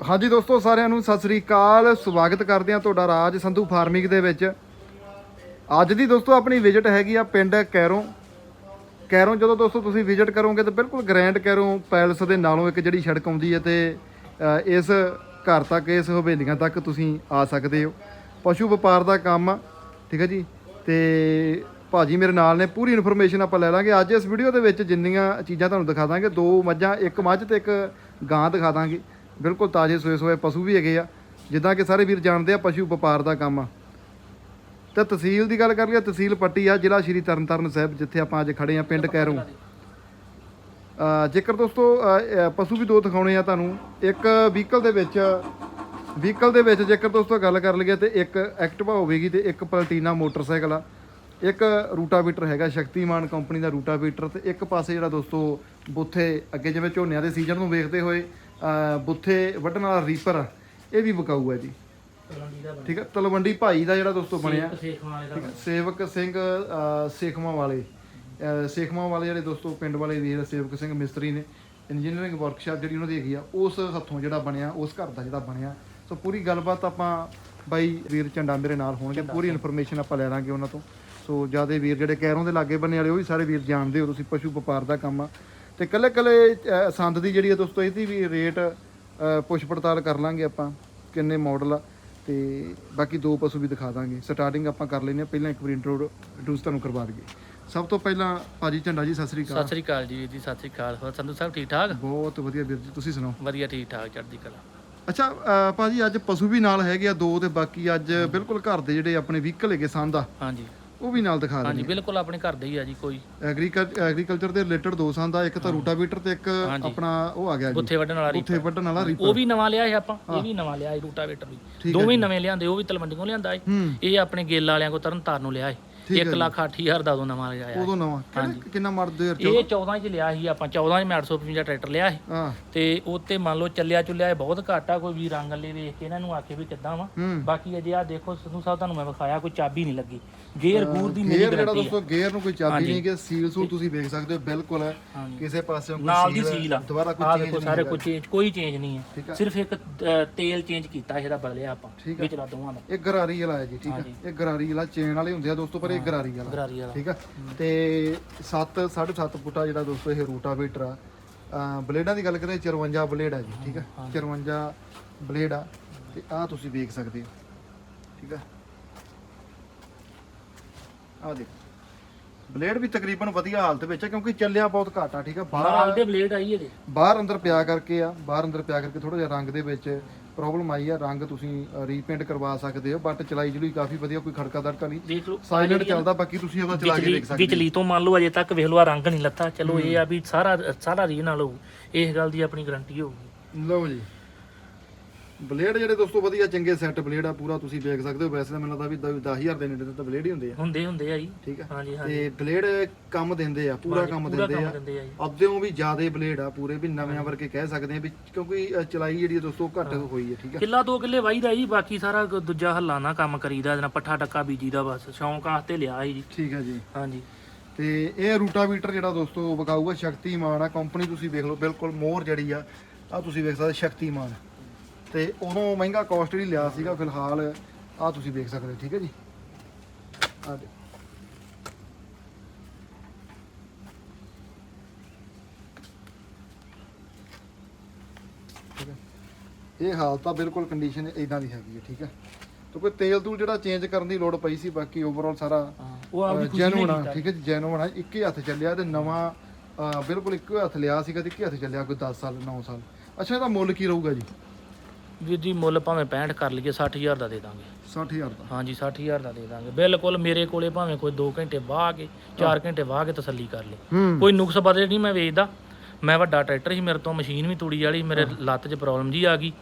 ਹਾਂਜੀ ਦੋਸਤੋ, ਸਾਰਿਆਂ ਨੂੰ ਸਤਿ ਸ੍ਰੀ ਅਕਾਲ। ਸਵਾਗਤ ਕਰਦੇ ਹਾਂ ਤੁਹਾਡਾ ਰਾਜ ਸੰਧੂ ਫਾਰਮਿੰਗ ਦੇ ਵਿੱਚ। ਅੱਜ ਦੀ ਦੋਸਤੋ, ਆਪਣੀ ਵਿਜ਼ਿਟ ਹੈਗੀ ਆ ਪਿੰਡ ਕੈਰੋਂ। ਕੈਰੋਂ ਜਦੋਂ ਦੋਸਤੋ ਤੁਸੀਂ ਵਿਜ਼ਿਟ ਕਰੋਗੇ ਤਾਂ ਬਿਲਕੁਲ ਗ੍ਰੈਂਡ ਕੈਰੋਂ ਪੈਲਸ ਦੇ ਨਾਲੋਂ ਇੱਕ ਜਿਹੜੀ ਸੜਕ ਆਉਂਦੀ ਹੈ ਤੇ ਇਸ ਘਰ ਤੱਕ, ਇਸ ਹਵੇਲੀਆਂ ਤੱਕ ਤੁਸੀਂ ਆ ਸਕਦੇ ਹੋ। ਪਸ਼ੂ ਵਪਾਰ ਦਾ ਕੰਮ ਆ, ਠੀਕ ਹੈ ਜੀ? ਤੇ ਭਾਜੀ ਮੇਰੇ ਨਾਲ ਨੇ, ਪੂਰੀ ਇਨਫੋਰਮੇਸ਼ਨ ਆਪਾਂ ਲੈ ਲਾਂਗੇ। ਅੱਜ ਇਸ ਵੀਡੀਓ ਦੇ ਵਿੱਚ ਜਿੰਨੀਆਂ ਚੀਜ਼ਾਂ ਤੁਹਾਨੂੰ ਦਿਖਾ ਦਾਂਗੇ, ਦੋ ਮੱਝਾਂ, ਇੱਕ ਮੱਝ ਤੇ ਇੱਕ ਗਾਂ ਦਿਖਾ ਦਾਂਗੇ। ਬਿਲਕੁਲ ਤਾਜ਼ੇ ਸੋਏ ਸੋਏ ਪਸ਼ੂ ਵੀ ਹੈਗੇ ਆ। ਜਿੱਦਾਂ ਕਿ ਸਾਰੇ ਵੀਰ ਜਾਣਦੇ ਆ, ਪਸ਼ੂ ਵਪਾਰ ਦਾ ਕੰਮ ਆ। ਤੇ ਤਹਿਸੀਲ ਦੀ ਗੱਲ ਕਰ ਲਈਏ, ਤਹਿਸੀਲ ਪੱਟੀ ਆ, ਜ਼ਿਲ੍ਹਾ ਸ਼੍ਰੀ ਤਰਨਤਾਰਨ ਸਾਹਿਬ, ਜਿੱਥੇ ਆਪਾਂ ਅੱਜ ਖੜੇ ਆ, ਪਿੰਡ ਕੈਰੋਂ। ਜੇਕਰ ਦੋਸਤੋ ਪਸ਼ੂ ਵੀ ਦੋ ਦਿਖਾਉਣੇ ਆ ਤੁਹਾਨੂੰ। ਇੱਕ ਵਹੀਕਲ ਦੇ ਵਿੱਚ, ਵਹੀਕਲ ਦੇ ਵਿੱਚ ਜੇਕਰ ਦੋਸਤੋ ਗੱਲ ਕਰ ਲਈਏ ਤੇ ਇੱਕ ਐਕਟਿਵਾ ਹੋਵੇਗੀ ਤੇ ਇੱਕ ਪਲਟੀਨਾ ਮੋਟਰਸਾਈਕਲ ਆ। ਇੱਕ ਰੂਟਾਵੀਟਰ ਹੈਗਾ ਸ਼ਕਤੀਮਾਨ ਕੰਪਨੀ ਦਾ ਰੂਟਾਵੀਟਰ ਤੇ ਇੱਕ ਪਾਸੇ ਜਿਹੜਾ ਦੋਸਤੋ ਬੁੱਥੇ ਅੱਗੇ ਜਿਵੇਂ ਝੋਨਿਆਂ ਦੇ ਸੀਜ਼ਨ ਨੂੰ ਵੇਖਦੇ ਹੋਏ ਬੁੱਥੇ ਵੱਢਣ ਵਾਲਾ ਰੀਪਰ ਇਹ ਵੀ ਵਿਕਾਊ ਹੈ ਜੀ ਠੀਕ ਹੈ ਤਲਵੰਡੀ ਭਾਈ ਦਾ ਜਿਹੜਾ ਦੋਸਤੋ ਬਣਿਆ। ਸੇਵਕ ਸਿੰਘ ਅ, ਸੇਖਵਾਂ ਵਾਲੇ। ਅ, ਸੇਖਵਾਂ ਵਾਲੇ ਜਿਹੜੇ ਦੋਸਤੋ ਪਿੰਡ ਵਾਲੇ ਵੀਰ ਸੇਵਕ ਸਿੰਘ ਮਿਸਤਰੀ ਨੇ ਇੰਜੀਨੀਅਰਿੰਗ ਵਰਕਸ਼ਾਪ ਜਿਹੜੀ ਉਹਨਾਂ ਦੀ ਹੈਗੀ ਆ ਉਸ ਹੱਥੋਂ ਜਿਹੜਾ ਬਣਿਆ ਉਸ ਘਰ ਦਾ ਜਿਹੜਾ ਬਣਿਆ। ਸੋ ਪੂਰੀ ਗੱਲਬਾਤ ਆਪਾਂ ਬਾਈ ਵੀਰ ਝੰਡਾ ਮੇਰੇ ਨਾਲ ਹੋਣਗੇ ਪੂਰੀ ਇਨਫੋਰਮੇਸ਼ਨ ਆਪਾਂ ਲੈ ਲਾਂਗੇ ਉਹਨਾਂ ਤੋਂ। ਸੋ ਜਿਆਦੇ ਵੀਰ ਜਿਹੜੇ ਕੈਰੋਂ ਦੇ ਲਾਗੇ ਬੰਨੇ ਵਾਲੇ ਉਹ ਵੀ ਸਾਰੇ ਵੀਰ ਜਾਣਦੇ ਹੋ ਤੁਸੀਂ ਪਸ਼ੂ ਵਪਾਰ ਦਾ ਕੰਮ ਆ। ਤੇ ਕੱਲੇ ਕੱਲੇ ਸੰਦ ਦੀ ਜਿਹੜੀ ਆ ਦੋਸਤੋ ਇਹਦੀ ਵੀ ਰੇਟ ਪੁੱਛ ਪੜਤਾਲ ਕਰ ਲਾਂਗੇ ਆਪਾਂ ਕਿੰਨੇ ਮਾਡਲ ਆ। ਤੇ ਬਾਕੀ ਦੋ ਪਸ਼ੂ ਵੀ ਦਿਖਾ ਦਾਂਗੇ। ਸਟਾਰਟਿੰਗ ਆਪਾਂ ਕਰ ਲੈਨੇ ਆ ਪਹਿਲਾਂ ਇੱਕ ਵਾਰ ਇੰਟਰੋਡਿਊਸ ਤੁਹਾਨੂੰ ਕਰਵਾ ਦਈਏ। ਸਭ ਤੋਂ ਪਹਿਲਾਂ ਭਾਜੀ ਝੰਡਾ ਜੀ ਸਤਿ ਸ੍ਰੀ ਅਕਾਲ। ਸਤਿ ਸ੍ਰੀ ਅਕਾਲ ਜੀ ਜੀ ਸਤਿ ਸ੍ਰੀ ਅਕਾਲ। ਹੋਰ ਸੰਧੂ ਸਾਹਿਬ ਠੀਕ ਠਾਕ? ਬਹੁਤ ਵਧੀਆ ਵੀਰ ਜੀ ਤੁਸੀਂ ਸੁਣਾਓ? ਵਧੀਆ ਠੀਕ ਠਾਕ ਚੜ੍ਹਦੀ ਕਲਾ। ਅੱਛਾ ਭਾਜੀ ਅੱਜ ਪਸ਼ੂ ਵੀ ਨਾਲ ਹੈਗੇ ਆ ਦੋ ਤੇ ਬਾਕੀ ਅੱਜ ਬਿਲਕੁਲ ਘਰ ਦੇ ਜਿਹੜੇ ਆਪਣੇ ਵਹੀਕਲ ਹੈਗੇ ਸੰਦ ਆ ਹਾਂਜੀ। ਉਹ ਵੀ ਨਾਲ ਦਿਖਾ ਹਾਂਜੀ ਦਿੰਦੇ ਬਿਲਕੁਲ ਆਪਣੇ ਘਰ ਦੇ ਹੀ ਆ ਜੀ ਕੋਈ। ਐਗਰੀਕਲਚਰ ਐਗਰੀਕਲਚਰ ਦੇ ਰਿਲੇਟਡ ਦੋ ਸੰਦ ਆ ਇੱਕ ਤਾਂ ਰੂਟਾਵੀਟਰ ਤੇ ਇੱਕ ਆਪਣਾ ਉਹ ਆ ਗਿਆ ਜੀ। ਬੁੱਥੇ ਵੱਢਣ ਵਾਲਾ ਉੱਥੇ ਵੱਢਣ ਵਾਲਾ ਰੀਪਰ ਉਹ ਵੀ ਨਵਾਂ ਲਿਆ ਸੀ ਆਪਾਂ ਇਹ ਵੀ ਨਵਾਂ ਲਿਆ ਸੀ ਰੂਟਾਵੇਟਰ ਵੀ। ਦੋਵੇਂ ਨਵੇਂ ਲਿਆਂਦੇ ਉਹ ਵੀ ਤਲਵੰਡੀੋਂ ਲਿਆਂਦਾ ਸੀ। ਹੂੰ। ਇਹ ਆਪਣੇ ਗੇਲ ਵਾਲਿਆਂ ਕੋ ਤਰਨ ਤਾਰਨ ਨੂੰ ਲਿਆ ਸੀ 1 ਲੱਖ 8000 ਦਾ ਉਹ ਨਵਾਂ ਲਿਆ ਸੀ। ਉਦੋਂ ਨਵਾਂ। ਕਿਹੜਾ- ਕਿੰਨਾ ਮਰਦੇ ਯਾਰ ਇਹ 14 ਚ ਲਿਆ ਸੀ ਆਪਾਂ 14 ਚ ਮੈਂ 855 ਟਰੈਕਟਰ ਲਿਆ ਸੀ। ਹਾਂ। ਤੇ ਉੱਤੇ ਮੰਨ ਲਓ ਚੱਲਿਆ ਚੁੱਲਿਆ ਇਹ ਬਹੁਤ ਘੱਟ ਆ ਕੋਈ ਵੀ ਰੰਗ ਵਾਲੇ ਵੇਖ ਕੇ ਇਹਨਾਂ ਨੂੰ ਆਖੇ ਵੀ ਕਿੱਦਾਂ ਵਾ। ਹੂੰ। ਬਾਕੀ ਅਜੇ ਆ ਦੇਖੋ ਸੰਧੂ ਸਾਹਿਬ ਤੁਹਾਨੂੰ ਮੈਂ ਵਿਖਾਇਆ ਕੋਈ ਚਾਬੀ ਨਹੀਂ ਲੱਗੀ। ਗੇਅਰ ਗੂਰ ਦੀ ਮੇਰੀ ਗੇਅਰ ਜਿਹੜਾ ਗਰੰਟੀ ਦੋਸਤੋ ਗੇਅਰ ਨੂੰ ਕੋਈ ਚਾਬੀ ਨਹੀਂ ਕਿ ਸੀਲ ਸੂਲ ਤੁਸੀਂ ਵੇਖ ਸਕਦੇ ਹੋ ਬਿਲਕੁਲ ਹੈ। ਹਾਂਜੀ। ਕਿਸੇ ਪਾਸਿਓਂ ਨਾਲ ਦੀ ਸੀਲ ਆ। ਦੁਬਾਰਾ ਕੋਈ ਚੇਂਜ ਦੇਖੋ ਸਾਰੇ ਕੋਈ ਚੇਂਜ ਕੋਈ ਚੇਂਜ ਨਹੀਂ ਠੀਕ ਹੈ ਆ। ਸਿਰਫ ਇੱਕ ਅ, ਤੇਲ ਚੇਂਜ ਕੀਤਾ ਇਹਦਾ ਬਦਲਿਆ ਆਪਾਂ ਠੀਕ ਆ। ਵਿਚਲਾ ਦੋਵਾਂ ਦਾ। ਇਹ ਗਰਾਰੀ ਵਾਲਾ ਹੈ ਜੀ ਠੀਕ ਹੈ ਹਾਂਜੀ। ਇਹ ਗਰਾਰੀ ਵਾਲਾ ਚੇਨ ਵਾਲੇ ਹੁੰਦੇ ਆ ਦੋਸਤੋ ਪਰ ਇਹ ਗਰਾਰੀ ਵਾਲਾ। ਗਰਾਰੀ ਵਾਲਾ। ਠੀਕ ਆ? ਤੇ 7 7.5 ਫੁੱਟਾ ਜਿਹੜਾ ਦੋਸਤੋ ਇਹ ਰੂਟਾਵੇਟਰ ਆ। ਅਹ ਬਲੇਡਾਂ ਦੀ ਗੱਲ ਕਰੀਏ 54 ਬਲੇਡ ਆ ਜੀ ਠੀਕ ਆ? 54 ਬਲੇਡ ਆ। ਤੇ ਆ ਤੁਸੀਂ ਵੇਖ ਸਕਦੇ ਹੋ। ਠੀਕ ਆ? ਆ ਦੇਖੋ। ਬਲੇਡ ਵੀ ਤਕਰੀਬਨ ਵਧੀਆ ਹਾਲਤ ਵਿੱਚ ਹੈ ਕਿਉਂਕਿ ਚੱਲਿਆ ਬਹੁਤ ਘੱਟ ਆ ਠੀਕ ਆ? ਬਾਹਰ ਨਾਲ ਦੇ ਬਲੇਡ ਆਈ ਇਹਦੇ। ਬਾਹਰ ਅੰਦਰ ਪਿਆ ਕਰਕੇ ਆ ਬਾਹਰ ਅੰਦਰ ਪਿਆ ਕਰਕੇ ਥੋੜਾ ਜਿਹਾ ਰੰਗ ਦੇ ਵਿੱਚ ਪ੍ਰੋਬਲਮ ਆਈ ਆ ਰੰਗ ਤੁਸੀਂ ਰੀਪੇਂਟ ਕਰਵਾ ਸਕਦੇ ਹੋ ਬਟ ਚਲਾਈ ਜਲੂਈ ਕਾਫੀ ਵਧੀਆ ਕੋਈ ਖੜਕਾ ਦੜਕਾ ਨਹੀਂ। ਦੇਖ ਲਓ ਸਾਇਲੈਂਟ ਚੱਲਦਾ ਬਾਕੀ ਤੁਸੀਂ ਉਹਦਾ ਚਲਾ ਕੇ ਦੇਖ ਸਕਦੇ ਵਿਚਲੀ ਤੋਂ ਮੰਨ ਲਓ ਅਜੇ ਤੱਕ ਵੇਖ ਲਓ ਆਹ ਰੰਗ ਨਹੀਂ ਲੱਥਾ। ਚਲੋ ਇਹ ਆ ਵੀ ਸਾਰਾ ਸਾਰਾ ਰੀ ਨਾਲ ਹੋਊ। ਇਸ ਗੱਲ ਦੀ ਆਪਣੀ ਗਾਰੰਟੀ ਹੋਊਗੀ। ਲਓ ਜੀ। ਬਲੇਡ ਜਿਹੜੇ ਦੋਸਤੋ ਵਧੀਆ ਚੰਗੇ ਸੈੱਟ ਬਲੇਡ ਆ ਪੂਰਾ ਤੁਸੀਂ ਵੇਖ ਸਕਦੇ ਹੋ। ਵੈਸੇ ਤਾਂ ਮੈਨੂੰ ਲੱਗਦਾ ਵੀ 10000 ਦੇ ਨੇੜੇ ਤਾਂ ਬਲੇਡ ਹੀ ਹੁੰਦੇ ਆ। ਹੁੰਦੇ ਹੁੰਦੇ ਆ ਜੀ। ਠੀਕ ਆ? ਹਾਂਜੀ ਹਾਂਜੀ। ਤੇ ਬਲੇਡ ਕੰਮ ਦਿੰਦੇ ਆ ਪੂਰਾ ਕੰਮ ਪੂਰਾ ਦਿੰਦੇ ਕੰਮ ਆ। ਦਿੰਦੇ ਆ ਜੀ। ਅੱਧਿਓਂ ਵੀ ਜ਼ਿਆਦੇ ਬਲੇਡ ਆ ਪੂਰੇ ਵੀ ਨਵੇਂ ਵਰਗੇ ਕਹਿ ਸਕਦੇ ਆ ਵੀ ਕਿਉਂਕਿ ਅ, ਚਲਾਈ ਜਿਹੜੀ ਆ ਦੋਸਤੋ ਘੱਟ ਹੋਈ ਹੈ ਠੀਕ ਆ? ਕਿੱਲਾ ਦੋ ਕਿੱਲੇ ਵਾਹੀਦਾ ਜੀ ਬਾਕੀ ਸਾਰਾ ਦੂਜਾ ਹੱਲਾ ਨਾ ਕੰਮ ਕਰੀਦਾ ਇਹਦੇ ਨਾਲ ਪੱਠਾ ਟੱਕਾ ਬੀਜੀ ਦਾ ਬਸ ਸ਼ੌਂਕ ਆਸਤੇ ਲਿਆ ਸੀ ਜੀ। ਠੀਕ ਆ ਜੀ। ਹਾਂਜੀ। ਤੇ ਇਹ ਰੂਟਾਵੀਟਰ ਜਿਹੜਾ ਦੋਸਤੋ ਵਿਕਾਊ ਆ ਸ਼ਕਤੀਮਾਨ ਆ ਕੰਪਨੀ ਤੁਸੀਂ ਵੇਖ ਲਓ ਬਿਲਕੁਲ ਮੋਹਰ ਜਿਹੜੀ ਆ ਆ ਤੁਸੀਂ ਵੇਖ ਸਕਦੇ ਸ਼ਕਤੀਮਾਨ। ਤੇ ਉਦੋਂ ਮਹਿੰਗਾ ਕਾਸਟਲੀ ਲਿਆ ਸੀਗਾ ਫਿਲਹਾਲ ਆ ਤੁਸੀਂ ਵੇਖ ਸਕਦੇ ਹੋ, ਠੀਕ ਹੈ ਜੀ? ਆ ਦੇ ਹੈ? ਇਹ ਹਾਲਤ ਆ ਬਿਲਕੁਲ ਕੰਡੀਸ਼ਨ ਇਦਾਂ ਦੀ ਹੈਗੀ ਹੈ ਠੀਕ ਹੈ? ਤੇ ਕੋਈ ਤੇਲ ਤੂਲ ਜਿਹੜਾ ਚੇਂਜ ਕਰਨ ਦੀ ਲੋੜ ਪਈ ਸੀ ਬਾਕੀ ਓਵਰਆਲ ਸਾਰਾ ਹਾਂ ਉਹ ਆਪਦੀ ਖੁਸ਼ੀ ਜੈਨੂਨ ਨੇ ਆ ਕੀਤਾ। ਠੀਕ ਹੈ ਜੀ ਜੈਨੂਨ ਆ ਇੱਕੇ ਹੱਥ ਚੱਲਿਆ ਤੇ ਨਵਾਂ ਬਿਲਕੁਲ ਇੱਕੋ ਹੱਥ ਲਿਆ ਸੀਗਾ ਤੇ ਇੱਕੇ ਹੱਥ ਚੱਲਿਆ ਕੋਈ 10 ਸਾਲ 9 ਸਾਲ। ਅੱਛਾ ਇਹਦਾ ਮੁੱਲ ਕੀ ਰਹੂਗਾ ਜੀ? ਵੀਰ ਜੀ ਮੁੱਲ ਭਾਵੇਂ 65 ਕਰ ਲਈਏ 60000 ਦਾ ਦੇ ਦਾਂਗੇ। 60000 ਦਾ? ਹਾਂਜੀ 60000 ਦਾ ਦੇ ਦਾਂਗੇ। ਬਿਲਕੁਲ ਮੇਰੇ ਕੋਲੇ ਭਾਵੇਂ ਕੋਈ 2 ਘੰਟੇ ਵਾਹ ਕੇ 4 ਘੰਟੇ ਵਾਹ ਕੇ ਤਸੱਲੀ ਕਰ ਲੇ। ਕੋਈ ਨੁਕਸ ਬਦਲੇ ਨਹੀਂ ਮੈਂ ਵੇਚਦਾ। ਮੈਂ ਵੱਡਾ ਟਰੈਕਟਰ ਸੀ ਮੇਰੇ ਤੋਂ ਮਸ਼ੀਨ ਵੀ ਤੂੜੀ ਵਾਲੀ ਮੇਰੇ ਲੱਤ 'ਚ ਪ੍ਰੋਬਲਮ ਜੀ ਆ ਗਈ।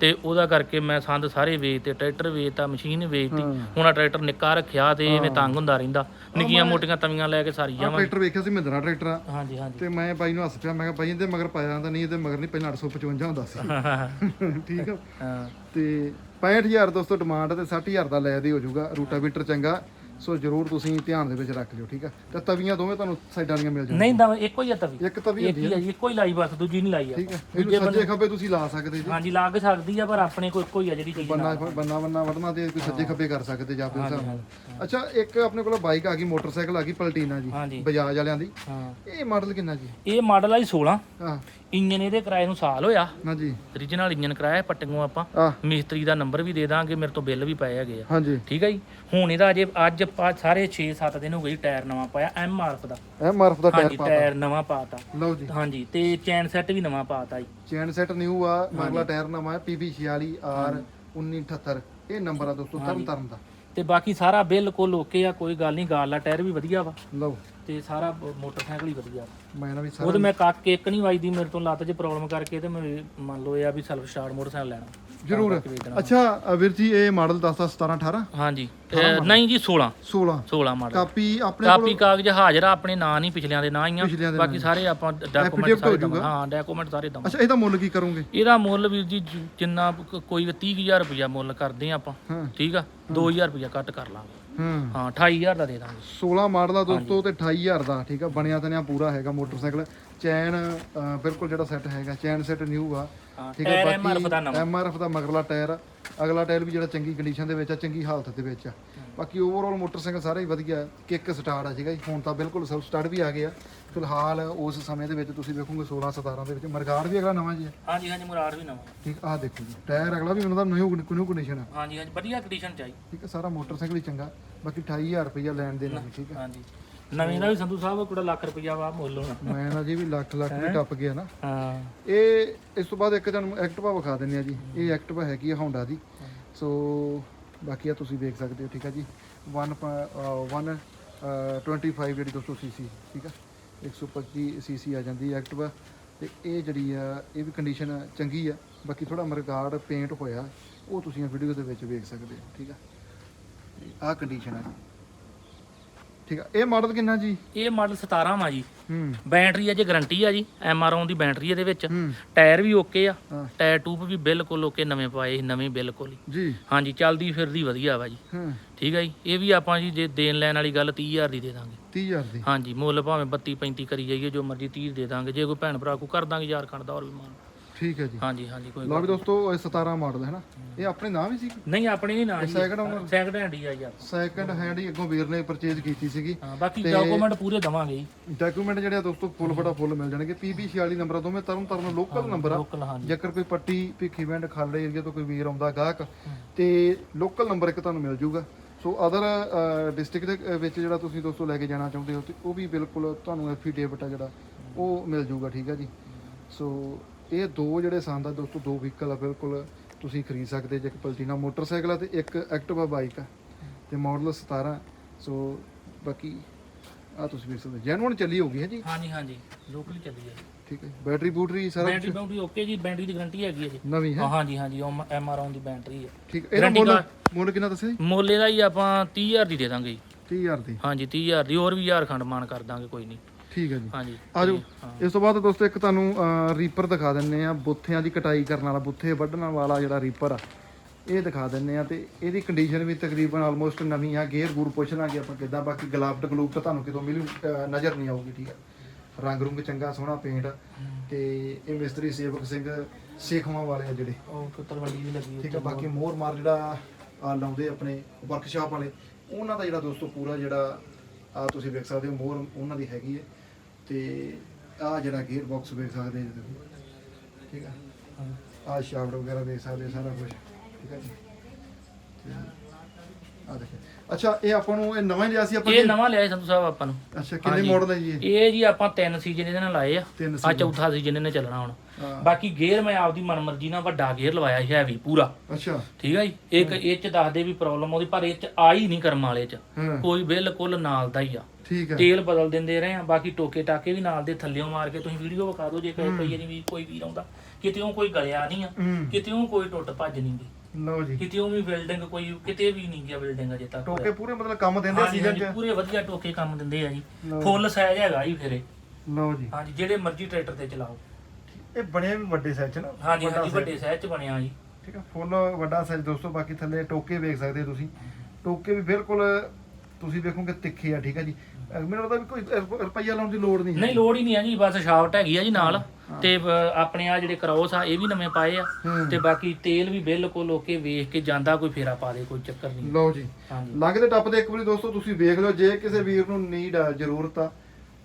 ਤੇ ਉਹਦਾ ਕਰਕੇ ਮੈਂ ਸੰਦ ਸਾਰੇ ਵੇਚਤੇ ਟਰੈਕਟਰ ਵੇਚਤਾ ਮਸ਼ੀਨ ਵੇਚਤੀ। ਹੁਣ ਆ ਟਰੈਕਟਰ ਨਿੱਕਾ ਰੱਖਿਆ ਤੇ ਐਵੇਂ ਤੰਗ ਹੁੰਦਾ ਰਹਿੰਦਾ। ਨਿੱਕੀਆਂ ਮੋਟੀਆਂ ਤਵੀਆਂ ਲੈ ਕੇ ਸਾਰੀ ਜਾਵਾਂ ਟਰੈਕਟਰ ਵੇਖਿਆ ਸੀ ਮਹਿੰਦਰਾ ਟਰੈਕਟਰ ਆ। ਹਾਂਜੀ ਹਾਂਜੀ। ਤੇ ਮੈਂ ਬਾਈ ਨੂੰ ਹੱਸ ਪਿਆ ਮੈਂ ਕਿਹਾ ਬਾਈ ਇਹਦੇ ਮਗਰ ਪਾਇਆ ਜਾਂਦਾ ਨਹੀਂ ਇਹਦੇ ਮਗਰ ਨਹੀਂ ਪਹਿਲਾਂ 855 ਹੁੰਦਾ ਸੀ। ਠੀਕ ਆ? ਹਾਂ। ਤੇ 65000 ਦੋਸਤੋ ਡਿਮਾਂਡ ਤੇ 60000 ਦਾ ਲੈ ਦੇ ਹੋ ਜਾਊਗਾ ਰੂਟਾਵੀਟਰ ਚੰਗਾ। ਸੋ ਜਰੂਰ ਤੁਸੀਂ ਧਿਆਨ ਦੇ ਵਿੱਚ ਰੱਖ ਲਿਓ ਠੀਕ ਆ? ਤੇ ਤਵੀਆਂ ਦੋਵੇਂ ਤੁਹਾਨੂੰ ਸਾਈਡਾਂ ਦੀਆਂ ਮਿਲ ਜਾਣਗੀਆਂ। ਨਹੀਂ ਤਾਂ ਇੱਕੋ ਹੀ ਆ ਤਵੀ। ਇੱਕ ਤਵੀ ਇੱਕ ਹੁੰਦੀ ਹੀ ਹੈ ਆ। ਜੀ ਇੱਕੋ ਹੀ ਲਾਈ ਬਸ ਦੂਜੀ ਨਹੀਂ ਲਾਈ ਆ। ਠੀਕ ਹੈ ਇਹਨੂੰ ਸੱਜੇ ਖੱਬੇ ਤੁਸੀਂ ਲਾ ਸਕਦੇ ਜੀ। ਹਾਂਜੀ ਲੱਗ ਸਕਦੀ ਆ ਪਰ ਆਪਣੇ ਕੋਲ ਇੱਕੋ ਹੀ ਆ ਜਿਹੜੀ ਚੀਜ਼ ਬੰਨਾ ਬੰਨਾ ਬੰਨਾ ਵੜਨਾ ਤੇ ਕੋਈ ਸੱਜੇ ਖੱਬੇ ਕਰ ਸਕਦੇ ਜਾਂ ਆਪਣੇ ਹਿਸਾਬ ਨਾਲ। ਅੱਛਾ ਇੱਕ ਆਪਣੇ ਕੋਲ ਬਾਈਕ ਆ ਗਈ ਮੋਟਰਸਾਈਕਲ ਆ ਗਈ ਪਲਟੀਨਾ ਜੀ ਹਾਂਜੀ। ਬਜਾਜ ਵਾਲਿਆਂ ਦੀ। ਹਾਂ। ਇਹ ਮਾਡਲ ਕਿੰਨਾ ਜੀ? ਇਹ ਮਾਡਲ ਆ ਜੀ 16 ਹਾਂ। ਇੰਜਨ ਇਹਦੇ ਕਿਰਾਏ ਨੂੰ ਸਾਲ ਹੋਇਆ। ਨਾ ਜੀ origignal ਇੰਜਨ ਕਰਾਇਆ ਪੱਟੀਆਂ ਆਪਾਂ। ਆ ਮਿਸਤਰੀ ਦਾ ਨੰਬਰ ਵੀ ਦੇ ਦਾਂਗੇ ਮੇਰੇ ਤੋਂ ਬਿੱਲ ਵੀ ਪਏ ਹੈਗੇ ਆ। ਹਾਂਜੀ। ਠੀਕ ਹੈ ਜੀ? ਹੁਣ ਇਹਦਾ ਅਜੇ ਅੱਜ ਆਪਾਂ ਸਾਰੇ 6-7 ਦਿਨ ਹੋ ਗਏ ਜੀ, ਟਾਇਰ ਨਵਾਂ ਪਾਇਆ ਐਮ ਆਰ ਦਾ। ਇਹ ਮਰਫ ਦਾ ਟਾਇਰ ਹਾਂਜੀ ਪਾ ਟਾਇਰ ਨਵਾਂ ਪਾਤਾ। ਲਓ ਜੀ। ਹਾਂਜੀ ਤੇ ਚੈਨ ਸੈੱਟ ਵੀ ਨਵਾਂ ਪਾਤਾ ਜੀ। ਚੈਨ ਸੈਟ ਨਿਊ ਆ ਮਗਲਾ ਟਾਇਰ ਨਵਾਂ ਹੈ PB 46 R 1978 ਇਹ ਨੰਬਰ ਆ ਦੋਸਤੋ ਤਰਨ ਤਰਨ ਦਾ। ਤੇ ਬਾਕੀ ਸਾਰਾ ਬਿਲਕੁਲ ਓਕੇ ਆ ਕੋਈ ਗੱਲ ਨਹੀਂ ਗਾਲਾ ਟਾਇਰ ਵੀ ਵਧੀਆ ਵਾ। ਲਓ। ਤੇ ਸਾਰਾ ਬ- ਮੋਟਰਸਾਈਕਲ ਹੀ ਵਧੀਆ। ਮੈਂ ਨਾ ਵੀ ਸਾਰਾ ਉਹ ਤੇ ਮੈਂ ਕੱਕ ਕੇ ਇੱਕ ਨਹੀਂ ਵੱਜਦੀ ਮੇਰੇ ਤੋਂ ਲੱਤ 'ਚ ਪ੍ਰੋਬਲਮ ਕਰਕੇ ਤੇ ਮੈਂ ਮੰਨ ਲਓ ਇਹ ਆ ਵੀ ਸੈਲਫ ਸਟਾਰਟ ਮੋਟਰਸਾਈਕਲ ਲੈਣਾ। ਜ਼ਰੂਰ। ਅੱਛਾ ਅ, ਵੀਰ ਜੀ ਇਹ ਮਾਡਲ ਦੱਸਦਾ 17 18 ਹਾਂਜੀ। ਨਹੀਂ ਜੀ 16 16 16 ਮਾਡਲ ਕਾਪੀ ਆਪਣੇ ਕੋਲ ਕਾਪੀ ਕਾਗਜ਼ ਹਾਜ਼ਰ ਆ ਆਪਣੇ ਨਾਂ ਨਹੀਂ ਪਿਛਲਿਆਂ ਦੇ ਨਾਂ ਹੀ ਆ। ਦੇ ਬਾਕੀ ਸਾਰੇ ਆਪਾਂ ਡਾਕੂਮੈਂਟ ਸਾਰੇ। ਦਵਾਂ ਹਾਂ ਡਾਕੂਮੈਂਟ ਸਾਰੇ ਦਵਾਂ ਅੱਛਾ ਇਹਦਾ ਮੁੱਲ ਕੀ ਕਰੋਗੇ? ਇਹਦਾ ਮੁੱਲ ਵੀਰ ਜੀ ਜ- ਜਿੰਨਾ ਕ- ਕੋਈ 30000 ਰੁਪਇਆ ਮੁੱਲ ਕਰਦੇ ਆ ਆਪਾਂ। ਹਾਂ। ਠੀਕ ਆ? 2000 ਰੁਪਇਆ ਕੱਟ ਕਰ ਲਾਂਗੇ ਹਾਂ। ਹਾਂ 28000 ਦਾ ਦੇ ਦਾਂਗੇ। 16 ਮਾਡਲ ਆ ਦੋਸਤੋ ਤੇ 28000 ਦਾ ਠੀਕ ਆ? ਬਣਿਆ ਤਨਿਆ ਪੂਰਾ ਹੈਗਾ ਮੋਟਰਸਾਈਕਲ। ਚੈਨ ਅ, ਬਿਲਕੁਲ ਜਿਹੜਾ ਸੈੱਟ ਹੈਗਾ ਚੈਨ ਸੈੱਟ ਨਿਊ ਆ। ਹਾਂ ਠੀਕ ਆ ਐਮਆਰਐਫ ਦਾ ਨਵਾਂ। ਐਮਆਰਐਫ ਦਾ ਮਗਰਲਾ ਟਾਇਰ ਆ, ਅਗਲਾ ਟਾਇਰ ਵੀ ਜਿਹੜਾ ਚੰਗੀ ਕੰਡੀਸ਼ਨ ਦੇ ਵਿੱਚ ਆ ਚੰਗੀ ਹਾਲਤ ਦੇ ਵਿੱਚ ਆ। ਬਾਕੀ ਓਵਰਆਲ ਮੋਟਰਸਾਈਕਲ ਸਾਰਾ ਹੀ ਵਧੀਆ ਕਿੱਕ ਸਟਾਰਟ ਆ ਸੀਗਾ ਜੀ? ਹੁਣ ਤਾਂ ਬਿਲਕੁਲ ਸਭ ਸਟਾਰਟ ਵੀ ਆ ਗਏ ਆ ਫਿਲਹਾਲ ਉਸ ਸਮੇਂ ਦੇ ਵਿੱਚ ਤੁਸੀਂ ਵੇਖੋਗੇ 16 17 ਦੇ ਵਿੱਚ ਮਰਗਾੜ ਵੀ ਅਗਲਾ ਨਵਾਂ ਜੀ ਹੈ। ਹਾਂਜੀ ਹਾਂਜੀ ਮੁਰਾਦ ਵੀ ਨਵਾਂ। ਠੀਕ ਆਹ ਦੇਖੋ ਜੀ ਟਾਇਰ ਅਗਲਾ ਵੀ ਉਹਨਾਂ ਦਾ ਨਿਊ ਨਿਊ ਕੰਡੀਸ਼ਨ ਆ। ਹਾਂਜੀ ਹਾਂਜੀ ਵਧੀਆ ਕੰਡੀਸ਼ਨ ਚ ਆਈ ਠੀਕ ਹੈ ਸਾਰਾ ਮੋਟਰਸਾਈਕਲ ਹੀ ਚੰਗਾ ਬਾਕੀ 28000 ਰੁਪਇਆ ਲੈਣ ਦੇ ਨਾਲ ਠੀਕ ਹੈ। ਹਾਂਜੀ। ਨਵੀਂ ਦਾ ਵੀ ਸੰਧੂ ਸਾਹਿਬ ਕੋਲ ਲੱਖ ਰੁਪਇਆ ਵਾ ਮੁੱਲ ਹੋਣਾ। ਮੈਂ ਨਾ ਜੀ ਵੀ ਲੱਖ ਲੱਖ ਵੀ ਟੱਪ ਗਿਆ ਨਾ। ਹਾਂ। ਇਹ ਇਸ ਤੋਂ ਬਾਅਦ ਇੱਕ ਤੁਹਾਨੂੰ ਐਕਟਿਵਾ ਵਿਖਾ ਦਿੰਦੇ ਆ ਜੀ ਇਹ ਐਕਟਿਵਾ ਹੈਗੀ ਆ ਹੋਂਡਾ ਦੀ। ਸੋ ਬਾਕੀ ਆ ਤੁਸੀਂ ਦੇਖ ਸਕਦੇ ਹੋ ਠੀਕ ਆ ਜੀ। 1 1 25 ਜਿਹੜੀ ਦੋਸਤੋ ਸੀਸੀ ਠੀਕ ਆ 125 ਸੀਸੀ ਆ ਜਾਂਦੀ ਹੈ ਐਕਟਿਵਾ ਤੇ ਇਹ ਜਿਹੜੀ ਆ, ਇਹ ਵੀ ਕੰਡੀਸ਼ਨ ਚੰਗੀ ਆ। ਬਾਕੀ ਥੋੜਾ ਮਰਗਾੜ ਪੇਂਟ ਹੋਇਆ, ਉਹ ਤੁਸੀਂ ਵੀਡੀਓ ਦੇ ਵਿੱਚ ਵੇਖ ਸਕਦੇ ਹੋ, ਠੀਕ ਆ? ਆਹ ਕੰਡੀਸ਼ਨ ਆ। ਠੀਕ ਆ। ਇਹ ਮਾਡਲ ਕਿੰਨਾ ਜੀ? ਇਹ ਮਾਡਲ 17 ਵਾ ਜੀ। ਹੂੰ। ਬੈਟਰੀ ਅਜੇ ਗਾਰੰਟੀ ਆ ਜੀ ਐਮ ਆਰ ਦੀ ਬੈਟਰੀ ਇਹਦੇ ਵਿੱਚ। ਟਾਇਰ ਵੀ ਓਕੇ ਆ। ਟਾਇਰ ਟੂਬ ਵੀ ਬਿਲਕੁਲ ਓਕੇ ਨਵੇਂ ਪਾਏ ਨਵੇਂ ਬਿਲਕੁਲ ਜੀ। ਹਾਂਜੀ ਚੱਲਦੀ ਫਿਰਦੀ ਵਧੀਆ ਵਾ ਜੀ। ਹਾਂ। ਠੀਕ ਆ ਜੀ। ਇਹ ਵੀ ਆਪਾਂ ਜੀ ਜੇ ਦੇਣ ਲੈਣ ਵਾਲੀ ਗੱਲ 30000 ਦੀ ਦੇ ਦਾਂਗੇ। 30000 ਦੀ। ਹਾਂਜੀ ਮੁੱਲ ਭਾਵੇਂ 32 35 ਕਰੀ ਜਾਈਏ ਜੋ ਮਰਜ਼ੀ 30 ਦੇ ਦਾਂਗੇ। ਜੇ ਕੋਈ ਭੈਣ ਭਰਾ ਕੋ ਕਰ ਦਾਂਗੇ ਯਾਰ ਖੰਡ ਦਾ ਹੋਰ ਵੀ ਮਾਨ ਠੀਕ ਹੈ ਜੀ। ਹਾਂਜੀ ਹਾਂਜੀ ਕੋਈ ਲਓ ਵੀ ਦੋਸਤੋ ਇਹ 17 ਮਾਡਲ ਹੈ ਨਾ। ਇਹ ਆਪਣੇ ਨਾਮ ਹੀ ਸੀ? ਨਹੀਂ ਆਪਣੀ ਨਹੀਂ ਨਾ? ਸੈਕਿੰਡ ਹੈਂਡ ਹੀ। ਆ ਯਾਰ ਸੈਕੰਡ ਹੈਂਡ ਹੀ ਅੱਗੋਂ ਵੀਰ ਨੇ ਪਰਚੇਜ਼ ਕੀਤੀ ਸੀਗੀ। ਹਾਂ ਬਾਕੀ ਡਾਕੂਮੈਂਟ ਪੂਰੇ ਦਵਾਂਗੇ ਡਾਕੂਮੈਂਟ ਜਿਹੜੇ ਆ ਦੋਸਤੋ ਫੁੱਲ ਬੜਾ ਫੁੱਲ ਮਿਲ ਜਾਣਗੇ। PB 46 ਨੰਬਰ ਦੋਵੇਂ ਤਰਨ ਤਰਨ ਲੋਕਲ ਨੰਬਰ ਆ। ਲੋਕਲ ਹਾਂਜੀ। ਜੇਕਰ ਕੋਈ ਪੱਟੀ ਭਿੱਖੀਵਿੰਡ ਖਾਲੇ ਏਰੀਆ ਤੋਂ ਕੋਈ ਵੀਰ ਆਉਂਦਾ ਗਾਹਕ ਤੇ ਲੋਕਲ ਨੰਬਰ ਇੱਕ ਤੁਹਾਨੂੰ ਮਿਲ ਜਾਊਗਾ। ਸੋ ਅਦਰ ਡਿਸਟ੍ਰਿਕਟ ਦੇ ਵਿੱਚ ਜਿਹੜਾ ਤੁਸੀਂ ਦੋਸਤੋ ਲੈ ਕੇ ਜਾਣਾ ਚਾਹੁੰਦੇ ਹੋ ਤੇ ਉਹ ਵੀ ਬਿਲਕੁਲ ਤੁਹਾਨੂੰ ਐਫੀਡੇਵਿਟ ਆ ਜਿਹੜਾ ਉਹ ਮਿਲ ਜਾਊਗਾ ਠੀਕ ਆ ਜੀ। ਸੋ ਇਹ ਦੋ ਜਿਹੜੇ ਸੰਦ ਆ ਦੋਸਤੋ ਦੋ ਵਹੀਕਲ ਆ ਬਿਲਕੁਲ ਤੁਸੀਂ ਖਰੀਦ ਸਕਦੇ ਜੇ ਇੱਕ ਪਲਟੀਨਾ ਮੋਟਰਸਾਈਕਲ ਆ ਤੇ ਇੱਕ ਐਕਟਿਵਾ ਬਾਈਕ ਆ ਤੇ ਮਾਡਲ 17 ਸੋ ਬਾਕੀ ਆ ਤੁਸੀਂ ਵੇਖ ਸਕਦੇ ਜੈਨੂਨ ਚੱਲੀ ਹੋਗੀ ਹੈ ਜੀ? ਹਾਂਜੀ ਹਾਂਜੀ। ਲੋਕਲ ਚੱਲੀ ਹੈ ਠੀਕ ਹੈ ਬੈਟਰੀ ਬੂਟਰੀ ਸਾਰਾ ਬੈਟਰੀ ਬੈਟਰੀ ਓਕੇ ਜੀ ਬੈਟਰੀ ਦੀ ਗਾਰੰਟੀ ਹੈਗੀ ਹੈ ਜੀ। ਨਵੀਂ ਹੈ? ਹਾਂਜੀ ਹਾਂਜੀ ਐਮ ਆਰ ਦੀ ਬੈਟਰੀ ਹੈ। ਠੀਕ। ਇਹਦਾ ਮੁੱਲ ਮੁੱਲ ਕਿੰਨਾ ਦੱਸਿਆ ਜੀ? ਮੁੱਲ ਇਹਦਾ ਹੀ ਆਪਾਂ 30000 ਦੀ ਦੇ ਦਾਂਗੇ ਜੀ। 30000 ਦੀ। ਹਾਂਜੀ 30000 ਦੀ ਹੋਰ ਵੀ ਯਾਰ ਖੰਡ ਮਾਨ ਕਰ ਦਾਂਗੇ ਕੋਈ ਨਹੀਂ। ਠੀਕ ਹੈ ਜੀ। ਹਾਂਜੀ। ਆਜੋ। ਇਸ ਤੋਂ ਬਾਅਦ ਦੋਸਤੋ ਇੱਕ ਤੁਹਾਨੂੰ ਰੀਪਰ ਦਿਖਾ ਦਿੰਨੇ ਆ। ਬੁੱਥਿਆਂ ਦੀ ਕਟਾਈ ਕਰਨ ਵਾਲਾ ਬੁੱਥੇ ਵੱਢਣ ਵਾਲਾ ਜਿਹੜਾ ਰੀਪਰ ਆ ਇਹ ਦਿਖਾ ਦਿੰਨੇ ਆ। ਤੇ ਇਹਦੀ ਕੰਡੀਸ਼ਨ ਵੀ ਤਕਰੀਬਨ ਆਲਮੋਸਟ ਨਵੀਂ ਆ। ਗੇਅਰ ਗੂਰ ਪੁੱਛ ਲਾਂਗੇ ਆਪਾਂ ਕਿਦਾਂ ਬਾਕੀ ਗਲਾਫਟ ਗਲੂਪ ਤਾਂ ਤੁਹਾਨੂੰ ਕਿਤੋਂ ਮਿਲੂ ਨਜ਼ਰ ਨਹੀਂ ਆਊਗੀ ਠੀਕ ਆ। ਰੰਗ ਰੁੰਗ ਚੰਗਾ ਸੋਹਣਾ ਪੇਂਟ ਤੇ ਇਹ ਮਿਸਤਰੀ ਸੇਵਕ ਸਿੰਘ ਸੇਖਵਾਂ ਵਾਲੇ ਆ ਜਿਹੜੇ। ਉਹ ਕੁੱਤਰ ਵੱਡੀ ਵੀ ਲੱਗੀ ਠੀਕ ਆ ਬਾਕੀ ਮੋਹਰ ਮਾਰ ਜਿਹੜਾ ਲਾਉਂਦੇ ਆਪਣੇ ਵਰਕਸ਼ਾਪ ਵਾਲੇ ਉਹਨਾਂ ਦਾ ਜਿਹੜਾ ਦੋਸਤੋ ਪੂਰਾ ਜਿਹੜਾ ਆ ਤੁਸੀਂ ਵੇਖ ਸਕਦੇ ਹੋ ਮੋਹਰ ਉਹਨਾਂ ਦੀ ਹੈਗੀ ਹੈ ਤੇ ਆ ਜਿਹੜਾ ਗੇਅਰ ਬਾਕਸ ਵੇਖ ਸਕਦੇ ਜੀ ਤੁਸੀਂ। ਠੀਕ ਆ? ਆ ਸ਼ਾਫਟ ਵਗੈਰਾ ਦੇਖ ਸਕਦੇ ਸਾਰਾ ਕੁਝ ਠੀਕ ਆ ਜੀ? ਆ ਦੇਖੋ। ਅੱਛਾ ਇਹ ਆਪਾਂ ਨੂੰ ਇਹ ਨਵਾਂ ਹੀ ਲਿਆ ਸੀ ਆਪਾਂ ਇਹ ਨਵਾਂ ਲਿਆ ਸੀ ਸੰਧੂ ਸਾਹਿਬ ਆਪਾਂ ਨੂੰ। ਅੱਛਾ ਕਿੰਨੇ ਹਾਂਜੀ। ਮਾਡਲ ਹੈ ਜੀ ਇਹ? ਇਹ ਜੀ ਆਪਾਂ ਤਿੰਨ ਸੀਜ਼ਨ ਇਹਦੇ ਨਾਲ ਲਾਏ ਆ। ਤਿੰਨ ਆ ਚੌਥਾ ਸੀਜ਼ਨ ਇਹਨੇ ਚੱਲਣਾ ਹੁਣ। ਹਾਂ। ਬਾਕੀ ਗੇਅਰ ਮੈਂ ਆਪਦੀ ਮਨਮਰਜ਼ੀ ਨਾਲ ਵੱਡਾ ਗੇਅਰ ਲਵਾਇਆ ਸੀ ਹੈਵੀ ਪੂਰਾ। ਅੱਛਾ। ਠੀਕ ਹੈ ਜੀ? ਇੱਕ ਇਹ ਚ ਦੱਸਦੇ ਵੀ ਪ੍ਰੋਬਲਮ ਉਹਦੀ ਪਰ ਇਹ ਚ ਆਈ ਨਹੀਂ ਕਰਮ ਵਾਲੇ ਚ। ਹਾਂ। ਕੋਈ ਬਿਲਕੁਲ ਨਾਲ ਦਾ ਹੀ ਆ। ਠੀਕ ਹੈ ਤੇਲ ਬਦਲ ਦਿੰਦੇ ਰਹੇ ਆ ਬਾਕੀ ਟੋਕੇ ਟਾਕੇ ਵੀ ਨਾਲ ਦੇ ਥੱਲਿਓਂ ਮਾਰ ਕੇ ਤੁਸੀਂ ਵੀਡੀਓ ਵਿਖਾ ਦਿਓ ਜੇ ਕੋਈ ਕਈ ਵਾਰੀ ਵੀ ਕੋਈ ਵੀਰ ਆਉਂਦਾ। ਕਿਤੇੋਂ ਕੋਈ ਗਲਿਆ ਨਹੀਂ ਆ ਹੂੰ। ਕਿਤੇੋਂ ਕੋਈ ਟੁੱਟ ਭੱਜ ਨਹੀਂ ਗਈ। ਲਓ ਜੀ। ਕਿਤੇੋਂ ਵੀ ਬਿਲਡਿੰਗ ਕੋਈ ਕਿਤੇ ਵੀ ਨਹੀਂ ਗਿਆ ਬਿਲਡਿੰਗ ਅਜੇ ਤੱਕ। ਟੋਕੇ ਪੂਰੇ ਮਤਲਬ ਕੰਮ ਦਿੰਦੇ ਹਾਂਜੀ, ਸੀਜ਼ਨ ਹਾਂਜੀ, ਚ? ਪੂਰੇ ਵਧੀਆ ਟੋਕੇ ਕੰਮ ਦਿੰਦੇ ਆ ਜੀ। ਲਓ। ਫੁੱਲ ਸਾਈਜ਼ ਹੈਗਾ ਜੀ ਫਿਰੇ ਲਓ ਜੀ। ਹਾਂਜੀ ਜਿਹੜੇ ਮਰਜ਼ੀ ਟਰੈਕਟਰ ਤੇ ਚਲਾਓ। ਇਹ ਬਣਿਆ ਵੀ ਵੱਡੇ ਸਾਈਜ਼ ਚ ਨਾ? ਹਾਂਜੀ ਵੱਡਾ ਹਾਂਜੀ size। ਵੱਡੇ ਸਾਈਜ਼ ਚ ਬਣਿਆ ਜੀ। ਠੀਕ ਹੈ ਫੁੱਲ ਵੱਡਾ ਸਾਈਜ਼ ਦੋਸਤੋ ਬਾਕੀ ਥੱਲੇ ਟੋਕੇ ਵੇਖ ਸਕਦੇ ਹੋ ਤੁਸੀਂ। ਟੋਕੇ ਵੀ ਬਿਲਕੁਲ ਤੁਸੀਂ ਵੇਖੋਗੇ ਤਿੱਖੇ ਆ ਠੀਕ ਆ ਜੀ। ਅਹ ਮੈਨੂੰ ਲੱਗਦਾ ਵੀ ਕੋਈ ਰੁਪ- ਰੁਪਈਆ ਲਾਉਣ ਦੀ ਲੋੜ ਨਹੀਂ ਨਹੀਂ ਲੋੜ ਹੀ ਨਹੀਂ ਹੈ ਜੀ ਬਸ ਸ਼ਾਫਟ ਹੈਗੀ ਆ ਜੀ ਨਾਲ। ਤੇ ਆਪਣੇ ਆ ਜਿਹੜੇ ਕਰੋਸ ਆ ਇਹ ਵੀ ਨਵੇਂ ਪਾਏ ਆ। ਹੂੰ। ਤੇ ਬਾਕੀ ਤੇਲ ਵੀ ਬਿਲਕੁਲ ਓਕੇ ਵੇਖ ਕੇ ਜਾਂਦਾ ਕੋਈ ਫੇਰਾ ਪਾ ਦੇ ਕੋਈ ਚੱਕਰ ਨਹੀਂ। ਲਓ ਜੀ। ਹਾਂਜੀ। ਲੰਘਦੇ ਟੱਪਦੇ ਇੱਕ ਵਾਰੀ ਦੋਸਤੋ ਤੁਸੀਂ ਵੇਖ ਲਓ ਜੇ ਕਿਸੇ ਵੀਰ ਨੂੰ ਨੀਡ ਆ ਜ਼ਰੂਰਤ ਆ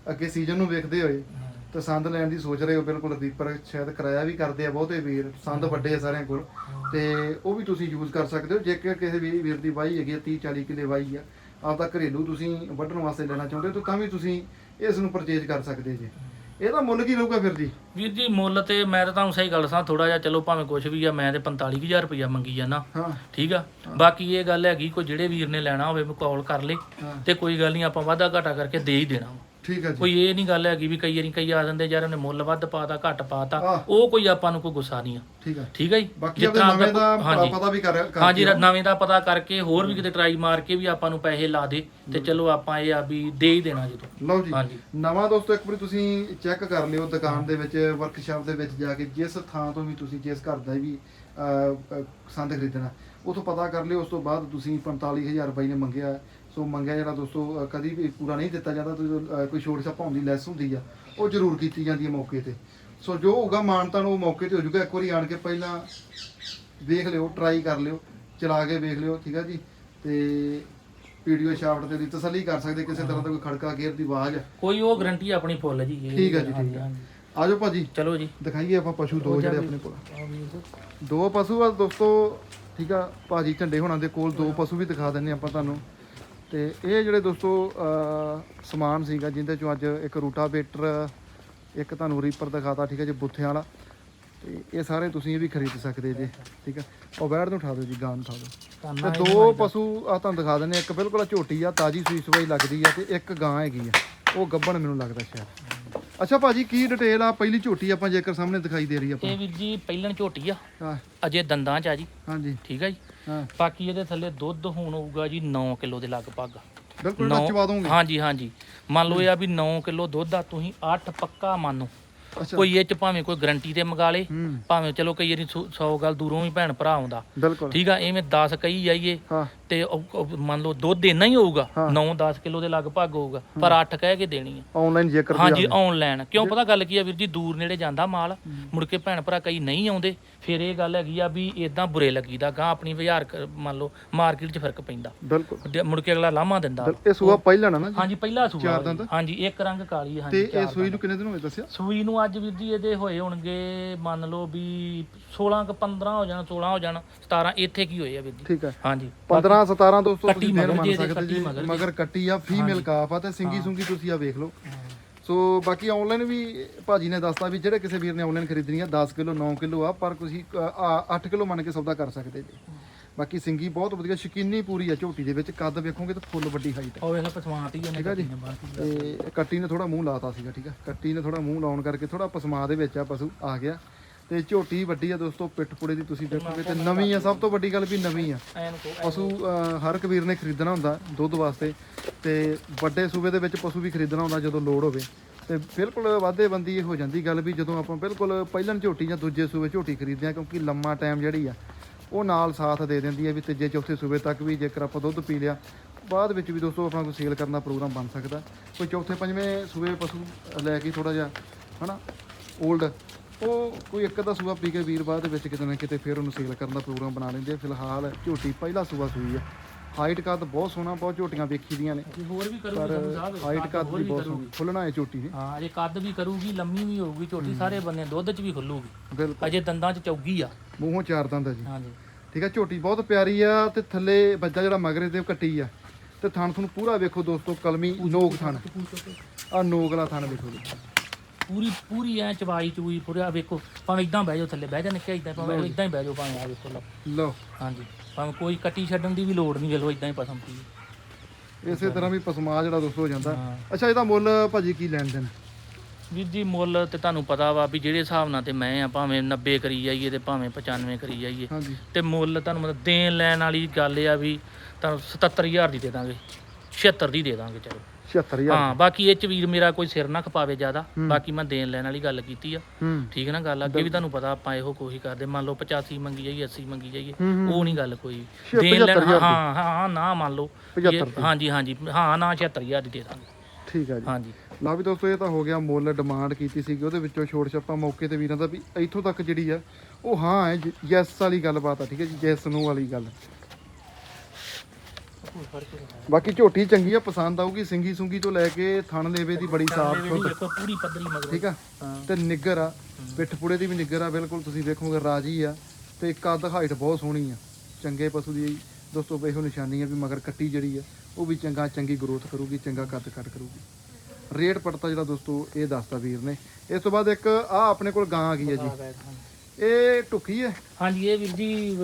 ਅੱਗੇ ਸੀਜ਼ਨ ਨੂੰ ਵੇਖਦੇ ਹੋਏ ਤੇ ਸੰਦ ਲੈਣ ਦੀ ਸੋਚ ਰਹੇ ਹੋ ਬਿਲਕੁਲ ਰੀਪਰ ਸ਼ਾਇਦ ਕਿਰਾਇਆ ਵੀ ਕਰਦੇ ਆ ਬਹੁਤੇ ਵੀਰ ਸੰਦ ਵੱਡੇ ਆ ਸਾਰਿਆਂ ਕੋਲ। ਤੇ ਉਹ ਵੀ ਤੁਸੀਂ ਯੂਜ਼ ਕਰ ਸਕਦੇ ਹੋ ਜੇਕਰ ਕਿਸੇ ਵੀ ਵੀਰ ਦੀ ਵਾਈ ਹੈਗੀ 30 40 ਕਿੱਲੇ ਵਾਈ ਆ ਆਪਦਾ ਘਰੇਲੂ ਤੁਸੀਂ ਵੱਢਣ ਵਾਸਤੇ ਲੈਣਾ ਚਾਹੁੰਦੇ ਹੋ ਤਾਂ ਤਾਂ ਵੀ ਤੁਸੀਂ ਇਸ ਨੂੰ ਪਰਚੇਜ ਕਰ ਸਕਦੇ ਜੀ। ਇਹਦਾ ਮੁੱਲ ਕੀ ਰਹੂਗਾ ਫਿਰ ਜੀ? ਵੀਰ ਜੀ ਮੁੱਲ ਤੇ ਮੈਂ ਤਾਂ ਤੁਹਾਨੂੰ ਸਹੀ ਗੱਲ ਸਾਂ ਥੋੜਾ ਜਿਹਾ ਚਲੋ ਭਾਵੇਂ ਕੁਝ ਵੀ ਆ ਮੈਂ ਤੇ 45000 ਰੁਪਇਆ ਮੰਗੀ ਜਾਣਾ ਹਾਂ। ਠੀਕ ਆ? ਬਾਕੀ ਇਹ ਗੱਲ ਹੈਗੀ ਕੋਈ ਜਿਹੜੇ ਵੀਰ ਨੇ ਲੈਣਾ ਹੋਵੇ ਕਾਲ ਕਰ ਲੇ। ਤੇ ਕੋਈ ਗੱਲ ਨਹੀਂ ਆਪਾਂ ਵਾਧਾ ਘਾਟਾ ਕਰਕੇ ਦੇ ਹੀ ਦੇਣਾ। ਠੀਕ ਹੈ ਜੀ। ਕੋਈ ਇਹ ਨਹੀਂ ਗੱਲ ਹੈਗੀ ਵੀ ਕਈ ਵਾਰੀ ਕਈ ਆ ਜਾਂਦੇ ਯਾਰ ਉਹਨੇ ਮੁੱਲ ਵੱਧ ਪਾਤਾ ਘੱਟ ਪਾਤਾ। ਉਹ ਕੋਈ ਆਪਾਂ ਨੂੰ ਕੋਈ ਗੁੱਸਾ ਨਹੀਂ ਆ। ਠੀਕ ਹੈ ਠੀਕ ਹੈ ਜੀ? ਬਾਕੀ ਆਪਦੇ ਨਵੇਂ ਦਾ ਪਤਾ ਵੀ ਕਰ ਹਾਂਜੀ ਨਵੇਂ ਦਾ ਪਤਾ ਕਰਕੇ ਹੋਰ ਵੀ ਕਿਤੇ ਟਰਾਈ ਮਾਰ ਕੇ ਵੀ ਆਪਾਂ ਨੂੰ ਪੈਸੇ ਲਾ ਦੇ ਤੇ ਚਲੋ ਆਪਾਂ ਇਹ ਆ ਵੀ ਦੇ ਹੀ ਦੇਣਾ ਜਦੋਂ। ਲਓ ਜੀ। ਨਵਾਂ ਦੋਸਤੋ ਇੱਕ ਵਾਰੀ ਤੁਸੀਂ ਚੈੱਕ ਕਰ ਲਿਓ ਦੁਕਾਨ ਦੇ ਵਿੱਚ ਵਰਕਸ਼ਾਪ ਦੇ ਵਿੱਚ ਜਾ ਕੇ ਜਿਸ ਥਾਂ ਤੋਂ ਵੀ ਤੁਸੀਂ ਜਿਸ ਘਰ ਦਾ ਵੀ ਸੰਦ ਖਰੀਦਣਾ ਉਥੋਂ ਪਤਾ ਕਰ ਲਿਓ ਉਸ ਤੋਂ ਬਾਅਦ ਤੁਸੀਂ 45000 ਰੁਪਏ ਨੇ ਮੰਗਿਆ ਸੋ ਮੰਗਿਆ ਜਿਹੜਾ ਦੋਸਤੋ ਕਦੀ ਵੀ ਪੂਰਾ ਨਹੀਂ ਦਿੱਤਾ ਜਾਂਦਾ ਅਹ, ਕੋਈ ਛੋਟ ਛਾਪਾ ਹੁੰਦੀ ਲੈਸ ਹੁੰਦੀ ਆ ਉਹ ਜ਼ਰੂਰ ਕੀਤੀ ਜਾਂਦੀ ਹੈ ਮੌਕੇ ਤੇ। ਸੋ ਜੋ ਹੋਊਗਾ ਮਾਨਤਾ ਨੂੰ ਉਹ ਮੌਕੇ ਤੇ ਹੋ ਜਾਊਗਾ। ਇੱਕ ਵਾਰੀ ਆਣ ਕੇ ਪਹਿਲਾਂ ਵੇਖ ਲਿਓ ਟਰਾਈ ਕਰ ਲਿਓ ਚਲਾ ਕੇ ਵੇਖ ਲਿਓ ਠੀਕ ਆ ਜੀ? ਤੇ ਵੀਡੀਓ ਸ਼ਾਫਟ ਤੇ ਦੀ ਤਸੱਲੀ ਕਰ ਸਕਦੇ ਕਿਸੇ ਤਰ੍ਹਾਂ ਦਾ ਕੋਈ ਖੜਕਾ ਗੇਅਰ ਦੀ ਆਵਾਜ਼ ਕੋਈ ਉਹ ਗਰੰਟੀ ਆਪਣੀ ਫੁੱਲ ਜੀ ਇਹ ਠੀਕ ਹੈ ਜੀ, ਹਾਂਜੀ, ਠੀਕ ਹੈ। ਹਾਂਜੀ। ਆਜੋ ਭਾਜੀ। ਚਲੋ ਜੀ। ਦਿਖਾਈਏ ਆਪਾਂ ਪਸ਼ੂ ਦੋ ਜਿਹੜੇ ਆਪਣੇ ਕੋਲ। ਆਹ ਵੀਰ। ਦੋ ਪਸ਼ੂ ਆ ਦੋਸਤੋ ਠੀਕ ਆ? ਭਾਜੀ ਝੰਡੇ ਹੋਣਾ ਦੇ ਕੋਲ ਦੋ ਪਸ਼ੂ ਵੀ ਦਿਖਾ ਦਿੰਨੇ ਆਪਾਂ ਤੁਹਾਨੂੰ। ਤੇ ਇਹ ਜਿਹੜੇ ਦੋਸਤੋ ਸਮਾਨ ਸੀਗਾ ਜਿੰਦੇ ਚੋਂ ਅੱਜ ਇੱਕ ਰੂਟਾਵੇਟਰ ਇੱਕ ਤੁਹਾਨੂੰ ਰੀਪਰ ਦਿਖਾਤਾ ਠੀਕ ਹੈ ਜੀ ਬੁੱਥਿਆਂ ਵਾਲਾ। ਤੇ ਇਹ ਸਾਰੇ ਤੁਸੀਂ ਇਹ ਵੀ ਖਰੀਦ ਸਕਦੇ ਜੇ ਠੀਕ ਆ ਉਹ ਬੈੜ ਨੂੰ ਉਠਾ ਦਿਓ ਜੀ ਗਾਂ ਉਠਾ ਦਿਓ। ਤੇ ਦੋ ਪਸ਼ੂ ਆ ਤੁਹਾਨੂੰ ਦਿਖਾ ਦਿੰਨੇ ਇੱਕ ਬਿਲਕੁਲ ਝੋਟੀ ਆ ਤਾਜੀ ਸੂਈ ਸਵਾਈ ਲੱਗਦੀ ਆ ਤੇ ਇੱਕ ਗਾਂ ਹੈਗੀ ਆ। ਉਹ ਗੱਬਣ ਮੈਨੂੰ ਲੱਗਦਾ ਸ਼ਾਇਦ। ਅੱਛਾ ਭਾਜੀ ਕੀ ਡਿਟੇਲ ਆ? ਪਹਿਲੀ ਝੋਟੀ ਆਪਾਂ ਜੇਕਰ ਸਾਹਮਣੇ ਦਿਖਾਈ ਦੇ ਰਹੀ ਆਪਾਂ। ਇਹ ਵੀਰ ਜੀ ਪਹਿਲਣ ਝੋਟੀ ਆ। ਹਾਂ। ਅਜੇ ਦੰਦਾਂ ਚ ਆ ਜੀ। ਹਾਂਜੀ। ਠੀਕ ਆ ਜੀ। ਹਾਂ। ਬਾਕੀ ਇਹਦੇ ਥੱਲੇ ਦੁੱਧ ਹੁਣ ਹੋਊਗਾ ਜੀ 9 ਕਿਲੋ ਦੇ ਲਗਭਗ। ਬਿਲਕੁਲ ਨੌ- ਨੱਚਵਾ ਦੋਗੇ ਹਾਂਜੀ ਹਾਂਜੀ। ਮੰਨ ਲਓ ਇਹ ਆ ਵੀ 9 ਕਿਲੋ ਦੁੱਧ ਆ ਤੁਸੀਂ 8 ਪੱਕਾ ਮੰਨੋ। ਅੱਛਾ। ਕੋਈ ਇਹ ਚ ਭਾਵੇਂ ਕੋਈ ਗਰੰਟੀ ਤੇ ਮੰਗਾ ਲੇ ਹੂੰ। ਭਾਵੇਂ ਚਲੋ ਕਈ ਵਾਰੀ 100 ਗੱਲ ਦੂਰੋਂ ਵੀ ਭੈਣ ਭਰਾ ਆਉਂਦਾ। ਬਿਲਕੁਲ। ਠੀਕ ਆ ਐਵੇਂ 10 ਕਹੀ ਜਾਈਏ। ਹਾਂ। ਤੇ ਉਹ- ਉਹ ਮੰਨ ਲਓ ਦੁੱਧ ਇੰਨਾ ਹੀ ਹੋਊਗਾ ਹਾਂ। 9-10 ਕਿਲੋ ਦੇ ਲਗਭਗ ਹੋਊਗਾ ਪਰ 8 ਕਹਿ ਕੇ ਦੇਣੀ ਆ। ਆਨਲਾਈਨ ਜੇਕਰ ਵੀ ਹਾਂਜੀ। ਆਨਲਾਈਨ ਕਿਉਂ ਪਤਾ ਗੱਲ ਕੀ ਆ ਵੀਰ ਜੀ ਦੂਰ ਨੇੜੇ ਜਾਂਦਾ ਮਾਲ ਮੁੜ ਕੇ ਭੈਣ ਭਰਾ ਕਈ ਨਹੀਂ ਆਉਂਦੇ ਫਿਰ ਇਹ ਗੱਲ ਹੈਗੀ ਆ ਵੀ ਇਦਾਂ ਬੁਰੇ ਲੱਗੀਦਾ ਗਾਂ ਆਪਣੀ ਬਾਜ਼ਾਰ ਕ- ਮੰਨ ਲਓ ਮਾਰਕੀਟ 'ਚ ਫ਼ਰਕ ਪੈਂਦਾ। ਬਿਲਕੁਲ। ਡ- ਮੁੜ ਕੇ ਅਗਲਾ ਲਾਮਾ ਦਿੰਦਾ। ਇਹ ਸੂਆ ਪਹਿਲਾਂ ਨਾ ਜੀ? ਹਾਂਜੀ ਪਹਿਲਾ ਸੂਆ ਚਾਰ। ਦੰਦ? ਹਾਂਜੀ ਇੱਕ ਰੰਗ ਕਾਲੀ ਤੇ ਹਾਂਜੀ ਇਹ ਚਾਰ ਸੂਈ। ਨੂੰ ਕਿੰਨੇ ਦਿਨ ਹੋਏ ਦੱਸਿਆ? ਸੂਈ ਨੂੰ ਅੱਜ ਵੀਰ ਜੀ ਇਹਦੇ ਹੋਏ ਹੋਣਗੇ ਮੰਨ ਲਓ ਵੀ 16 ਕ 15 ਹੋ ਜਾਣ 16 ਹੋ ਜਾਣ 17 ਇੱਥੇ ਕੀ ਹੋਏ ਆ ਵੀਰ ਜੀ? ਠੀਕ ਹੈ ਹਾਂਜੀ। 15 17 ਦੋਸਤੋ ਤੁਸੀਂ ਮਗਰ ਮੰਨ ਸਕਦੇ ਜੀ। ਮਗਰ ਕੱਟੀ ਆ ਫੀਮੇਲ ਕਾਫ ਆ ਤੇ ਸਿੰਗੀ ਸੁੰਗੀ ਤੁਸੀਂ ਆ ਵੇਖ ਲਓ। ਸੋ ਬਾਕੀ ਆਨਲਾਈਨ ਵੀ ਭਾਜੀ ਨੇ ਦੱਸਤਾ ਵੀ ਜਿਹੜੇ ਕਿਸੇ ਵੀਰ ਨੇ ਆਨਲਾਈਨ ਖਰੀਦਣੀ ਆ 10 ਕਿਲੋ 9 ਕਿਲੋ ਆ ਪਰ ਤੁਸੀਂ 8 ਕਿਲੋ ਮੰਨ ਕੇ ਸੌਦਾ ਕਰ ਸਕਦੇ ਜੀ। ਬਾਕੀ ਸਿੰਗੀ ਬਹੁਤ ਵਧੀਆ ਸ਼ਕੀਨੀ ਪੂਰੀ ਆ ਝੋਟੀ ਦੇ ਵਿੱਚ। ਕੱਦ ਵੇਖੋਗੇ ਤਾਂ ਫੁੱਲ ਵੱਡੀ ਹਾਈਟ ਆ। ਉਹ ਵੇਖ ਪਸਮਾਤ ਹੀ ਠੀਕ ਆ ਜੀ। ਤੇ ਕੱਟੀ ਨੇ ਥੋੜਾ ਮੂੰਹ ਲਾਤਾ ਸੀਗਾ ਠੀਕ ਆ। ਕੱਟੀ ਨੇ ਥੋੜਾ ਮੂੰਹ ਲਾਉਣ ਕਰਕੇ ਥੋੜਾ ਪਸਮਾ ਦੇ ਵਿੱਚ ਆ ਪਸ਼ੂ ਆ ਗਿਆ। ਤੇ ਝੋਟੀ ਵੱਡੀ ਆ ਦੋਸਤੋ ਪਿੱਠ ਪੁੜੇ ਦੀ ਤੁਸੀਂ ਦੇਖੋਗੇ ਤੇ ਨਵੀਂ ਆ ਸਭ ਤੋਂ ਵੱਡੀ ਗੱਲ ਵੀ ਨਵੀਂ ਆ। ਪਸ਼ੂ ਹਰ ਇੱਕ ਵੀਰ ਨੇ ਖਰੀਦਣਾ ਹੁੰਦਾ ਦੁੱਧ ਵਾਸਤੇ ਤੇ ਵੱਡੇ ਸੂਬੇ ਦੇ ਵਿੱਚ ਪਸ਼ੂ ਵੀ ਖਰੀਦਣਾ ਹੁੰਦਾ ਜਦੋਂ ਲੋੜ ਹੋਵੇ। ਤੇ ਬਿਲਕੁਲ ਵਾਧੇ ਬੰਦੀ ਹੋ ਜਾਂਦੀ ਗੱਲ ਵੀ ਜਦੋਂ ਆਪਾਂ ਬਿਲਕੁਲ ਪਹਿਲਾਂ ਝੋਟੀ ਜਾਂ ਦੂਜੇ ਸੂਬੇ ਝੋਟੀ ਖਰੀਦਦੇ ਆ ਕਿਉਂਕਿ ਲੰਮਾ ਟਾਈਮ ਜਿਹੜੀ ਆ ਉਹ ਨਾਲ ਸਾਥ ਦੇ ਦਿੰਦੀ ਹੈ ਵੀ ਤੀਜੇ ਚੌਥੇ ਸੂਬੇ ਤੱਕ ਵੀ ਜੇਕਰ ਆਪਾਂ ਦੁੱਧ ਪੀ ਲਿਆ ਬਾਅਦ ਵਿੱਚ ਵੀ ਦੋਸਤੋ ਆਪਣਾ ਕੋਈ ਸੇਲ ਕਰਨ ਦਾ ਪ੍ਰੋਗਰਾਮ ਬਣ ਸਕਦਾ। ਕੋਈ ਚੌਥੇ ਪੰਜਵੇਂ ਸੂਬੇ ਪਸ਼ੂ ਲੈ ਕੇ ਥੋੜਾ ਜਿਹਾ ਹਨਾ 올ਡ ਉਹ ਕੋਈ ਇੱਕ ਦਾ ਸੂਆ ਪੀ ਕੇ ਵੀਰ ਬਾਅਦ ਦੇ ਵਿੱਚ ਕਿਤੇ ਨਾ ਕਿਤੇ ਫਿਰ ਉਹਨੂੰ ਸੇਲ ਕਰਨ ਦਾ ਪ੍ਰੋਗਰਾਮ ਬਣਾ ਲੈਂਦੇ ਆ। ਫਿਲਹਾਲ ਝੋਟੀ ਪਹਿਲਾ ਸੂਆ ਸੂਈ ਆ। ਹਾਈਟ ਕੱਦ ਬਹੁਤ ਸੋਹਣਾ ਬਹੁਤ ਝੋਟੀਆਂ ਵੇਖੀ ਦੀਆਂ ਨੇ। ਜੀ ਹੋਰ ਵੀ ਕਰੂਗੀ ਪਰ ਤੁਹਾਨੂੰ ਸਾਹਿਬ ਹਾਈਟ ਕੱਦ ਵੀ ਬਹੁਤ ਕਰੂਗੀ। ਸੋਹਣੀ। ਖੁੱਲਣਾ ਹੈ ਝੋਟੀ ਨੇ ਹਾਂ ਅਜੇ ਕੱਦ ਵੀ ਕਰੂਗੀ ਲੰਮੀ ਵੀ ਹੋਊਗੀ ਝੋਟੀ ਸਾਰੇ ਬੰਨੇ ਦੁੱਧ 'ਚ ਵੀ ਖੁੱਲੂਗੀ। ਬਿਲਕੁਲ। ਅਜੇ ਦੰਦਾਂ 'ਚ ਚੌਗੀ ਆ। ਮੂੰਹੋਂ ਚਾਰ ਦੰਦ ਆ ਜੀ। ਹਾਂਜੀ। ਠੀਕ ਹੈ ਝੋਟੀ ਬਹੁਤ ਪਿਆਰੀ ਆ ਤੇ ਥੱਲੇ ਬੱਚਾ ਜਿਹੜਾ ਮਗਰੇ ਤੇ ਕੱਟੀ ਆ। ਤੇ ਥਣ ਤੁਹਾਨੂੰ ਪੂਰਾ ਵੇਖੋ ਦੋਸਤੋ ਕਲਮੀ ਨੋਕ ਥਣ। ਆ ਨੋਕ ਵਾਲਾ ਥਣ ਵੇਖੋ ਜੀ। ਪੂਰੀ ਪੂਰੀ ਐ ਚਵਾਈ ਚੂਈ ਪੂਰਾ ਵੇਖੋ ਭਾਵੇਂ ਇਦਾਂ ਬਹਿ ਜਾਓ ਥੱਲੇ ਬਹਿ ਜਾ ਨਿੱਕੇ ਇਦਾਂ ਭਾਵੇਂ ਇਦਾਂ ਹੀ ਬਹਿ ਜਾਓ ਭਾਵੇਂ ਆ ਵੇਖੋ ਲਓ। ਲਓ। ਹਾਂਜੀ ਭਾਵੇਂ ਕੋਈ ਕੱਟੀ ਛੱਡਣ ਦੀ ਵੀ ਲੋੜ ਨਹੀਂ ਵੇਖੋ ਇਦਾਂ ਹੀ ਪਸੰਦ ਪੀ ਇਸੇ ਤਰ੍ਹਾਂ ਵੀ ਪਸਮਾ ਜਿਹੜਾ ਦੋਸਤੋ ਹੋ ਜਾਂਦਾ। ਅੱਛਾ ਇਹਦਾ ਮੁੱਲ ਭਾਜੀ ਕੀ ਲੈਣ ਦੇਣ? ਵੀਰ ਜੀ ਮੁੱਲ ਤੇ ਤੁਹਾਨੂੰ ਪਤਾ ਵਾ ਵੀ ਜਿਹੜੇ ਹਿਸਾਬ ਨਾਲ ਤੇ ਮੈਂ ਆ ਭਾਵੇਂ 90 ਕਰੀ ਜਾਈਏ ਤੇ ਭਾਵੇਂ 95 ਕਰੀ ਜਾਈਏ। ਤੇ ਮੁੱਲ ਤੁਹਾਨੂੰ ਮਤਲਬ ਦੇਣ ਲੈਣ ਵਾਲੀ ਗੱਲ ਆ ਵੀ ਤੁਹਾਨੂੰ 77000 ਦੀ ਦੇ ਦਾਂਗੇ 76 ਦੀ ਦੇ ਦਾਂਗੇ ਚਲੋ। 76000 ਹਾਂ ਬਾਕੀ ਇਹ ਚ ਵੀਰ ਮੇਰਾ ਕੋਈ ਸਿਰ ਨਾ ਖਪਾਵੇ ਜ਼ਿਆਦਾ। ਬਾਕੀ ਮੈਂ ਦੇਣ ਲੈਣ ਵਾਲੀ ਗੱਲ ਕੀਤੀ ਆ। ਠੀਕ ਹੈ ਨਾ ਗੱਲ ਅੱਗੇ ਵੀ ਤੁਹਾਨੂੰ ਪਤਾ ਆਪਾਂ ਇਹੋ ਕੋਸ਼ਿਸ਼ ਕਰਦੇ ਮੰਨ ਲਓ 85 ਮੰਗੀ ਜਾਈਏ 80 ਮੰਗੀ ਜਾਈਏ ਹੂੰ, ਹੂੰ। ਉਹ ਨਹੀਂ ਗੱਲ ਕੋਈ। ਛੇ- ਦੇਣ ਲੈਣ 75,000 ਹਾਂ ਹਾਂ ਹਾਂ, ਨਾ ਮੰਨ ਲਓ। ਇਹ- 75 ਦੀ। ਹਾਂਜੀ ਹਾਂਜੀ ਹਾਂ ਨਾ 76000 ਦੀ ਦੇ ਦਾਂਗੇ। ਠੀਕ ਆ ਜੀ। ਹਾਂਜੀ। ਲਓ ਵੀ ਦੋਸਤੋ ਇਹ ਤਾਂ ਹੋ ਗਿਆ ਮੁੱਲ ਡਿਮਾਂਡ ਕੀਤੀ ਸੀਗੀ ਉਹਦੇ ਵਿੱਚੋਂ ਛੋਟ ਛੱਪਾ ਮੌਕੇ ਤੇ ਵੀਰਾਂ ਦਾ ਵੀ ਇੱਥੋਂ ਤੱਕ ਜਿਹੜੀ ਆ ਉਹ ਹਾਂ ਹੈ ਯੈਸ ਵਾਲੀ ਗੱਲਬਾਤ ਆ ਠੀਕ ਹੈ ਜੀ ਯੈਸ ਨੂੰ ਵਾਲੀ ਗੱਲ। ਬਾਕੀ ਝੋਟੀ ਚੰਗੀ ਆ ਪਸੰਦ ਆਊਗੀ ਸਿੰਗੀ ਸੁੰਗੀ ਤੋਂ ਲੈ ਕੇ ਥਣ ਲੇਵੇ ਦੀ ਬੜੀ ਸਾਫ਼ ਸੁਥਰੀ ਦੇਖੋ ਪੂਰੀ ਪੱਧਰੀ ਮਗਰ। ਠੀਕ ਆ? ਤੇ ਨਿੱਗਰ ਆ ਪਿੱਠ ਪੁੜੇ ਦੀ ਵੀ ਨਿੱਗਰ ਆ ਬਿਲਕੁਲ ਤੁਸੀਂ ਵੇਖੋਗੇ ਰਾਜੀ ਆ। ਤੇ ਕੱਦ ਹਾਈਟ ਬਹੁਤ ਸੋਹਣੀ ਆ। ਚੰਗੇ ਪਸ਼ੂ ਦੀ ਦੋਸਤੋ ਇਹੋ ਨਿਸ਼ਾਨੀ ਆ ਵੀ ਮਗਰ ਕੱਟੀ ਜਿਹੜੀ ਆ ਉਹ ਵੀ ਚੰਗਾ ਚੰਗੀ ਗਰੋਥ ਕਰੂਗੀ ਚੰਗਾ ਕੱਦ ਕੱਟ ਕਰੂਗੀ। ਰੇਟ ਪੜਤਾ ਜਿਹੜਾ ਦੋਸਤੋ ਇਹ ਦੱਸਦਾ ਵੀਰ ਨੇ। ਇਸ ਤੋਂ ਬਾਅਦ ਇੱਕ ਆ ਆਪਣੇ ਕੋਲ ਗਾਂ ਆ ਗਈ ਹੈ ਜੀ। ਇਹ ਟੁੱਕੀ ਹੈ ਹਾਂਜੀ ਇਹ ਵੀਰ ਜੀ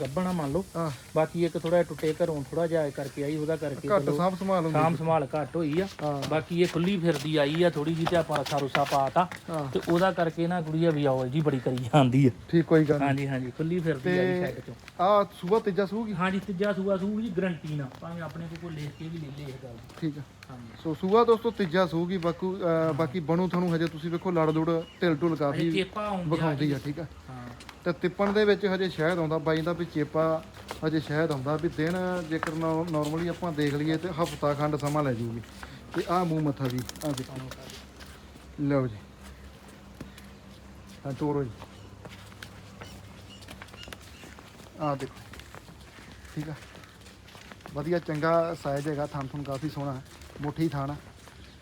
ਗੱਬਣਾ ਮੰਨ ਲਓ। ਆ ਬਾਕੀ ਇੱਕ ਥੋੜਾ ਟੁੱਟੇ ਘਰੋਂ ਥੋੜਾ ਜਿਹਾ ਕਰਕੇ ਆਈ ਉਹਦਾ ਕਰਕੇ ਘੱਟ ਸਾਂਭ ਸੰਭਾਲ ਹੁੰਦੀ ਸਾਮ ਸੰਭਾਲ ਘੱਟ ਹੋਈ ਆ। ਹਾਂ। ਬਾਕੀ ਇਹ ਖੁੱਲੀ ਫਿਰਦੀ ਆਈ ਆ ਥੋੜੀ ਜਿਹੀ ਤੇ ਆਪਾਂ ਰਸਾ ਰੁਸਾ ਪਾਤਾ ਹਾਂ। ਤੇ ਉਹਦਾ ਕਰਕੇ ਨਾ ਕੁੜੀਆ ਵੀ ਆਓ ਜੀ ਬੜੀ ਕਰੀ ਜਾਂਦੀ ਆ। ਠੀਕ ਕੋਈ ਗੱਲ ਹਾਂਜੀ ਹਾਂਜੀ ਖੁੱਲੀ ਫਿਰਦੀ ਆਈ ਸਾਈਡ ਚੋਂ। ਆ ਸੂਬਾ ਤੀਜਾ ਸੂਗੀ ਹਾਂਜੀ ਤੀਜਾ ਸੂਆ ਸੂ ਜੀ ਗਰੰਟੀ ਨਾ ਭਾਵੇਂ ਆਪਣੇ ਕੋਲ ਕੋਈ ਲਿਖ ਕੇ ਵੀ ਲੈ ਲੇ ਇਹ ਗੱਲ। ਦੀ। ਠੀਕ ਆ। ਹਾਂਜੀ। ਸੋ ਸੂਆ ਦੋਸਤੋ ਤੀਜਾ ਸੂਗੀ ਬਾਕੀ ਅਹ ਬਾਕੀ ਬਣੂ ਤੁਹਾਨੂੰ ਹਜੇ ਤੁਸੀਂ ਵੇਖੋ ਲੜ ਲੁੜ ਢਿਲ ਢੁਲ ਅਜੇ ਕਾਫੀ ਚੇਪਾ ਆਉਂਦੀ ਵਿਖਾਉਂਦੀ ਆ ਠੀਕ ਆ। ਹਾਂ। ਤੇ ਤਿੱਪਣ ਦੇ ਵਿੱਚ ਹਜੇ ਸ਼ਹਿਦ ਆਉਂਦਾ, ਬਾਈ ਦਾ ਵੀ ਚੇਪਾ ਹਜੇ ਸ਼ਹਿਦ ਆਉਂਦਾ ਵੀ ਦਿਨ ਜੇਕਰ ਨਾਰਮਲੀ ਆਪਾਂ ਦੇਖ ਲਈਏ ਤੇ ਹਫਤਾ ਖੰਡ ਸਮਾਂ ਲੈ ਜੂਗੀ। ਤੇ ਆਹ ਮੂੰਹ ਮੱਥਾ ਵੀ ਆ ਦੇਖੋ ਲਓ ਜੀ। ਹਾਂ ਤੋਰੋ ਜੀ। ਆ ਦੇਖੋ। ਠੀਕ ਆ? ਵਧੀਆ, ਚੰਗਾ ਸਾਈਜ਼ ਹੈਗਾ ਥਣ ਥਣ ਕਾਫੀ ਸੋਹਣਾ, ਮੁੱਠੀ ਥਣ ਆ।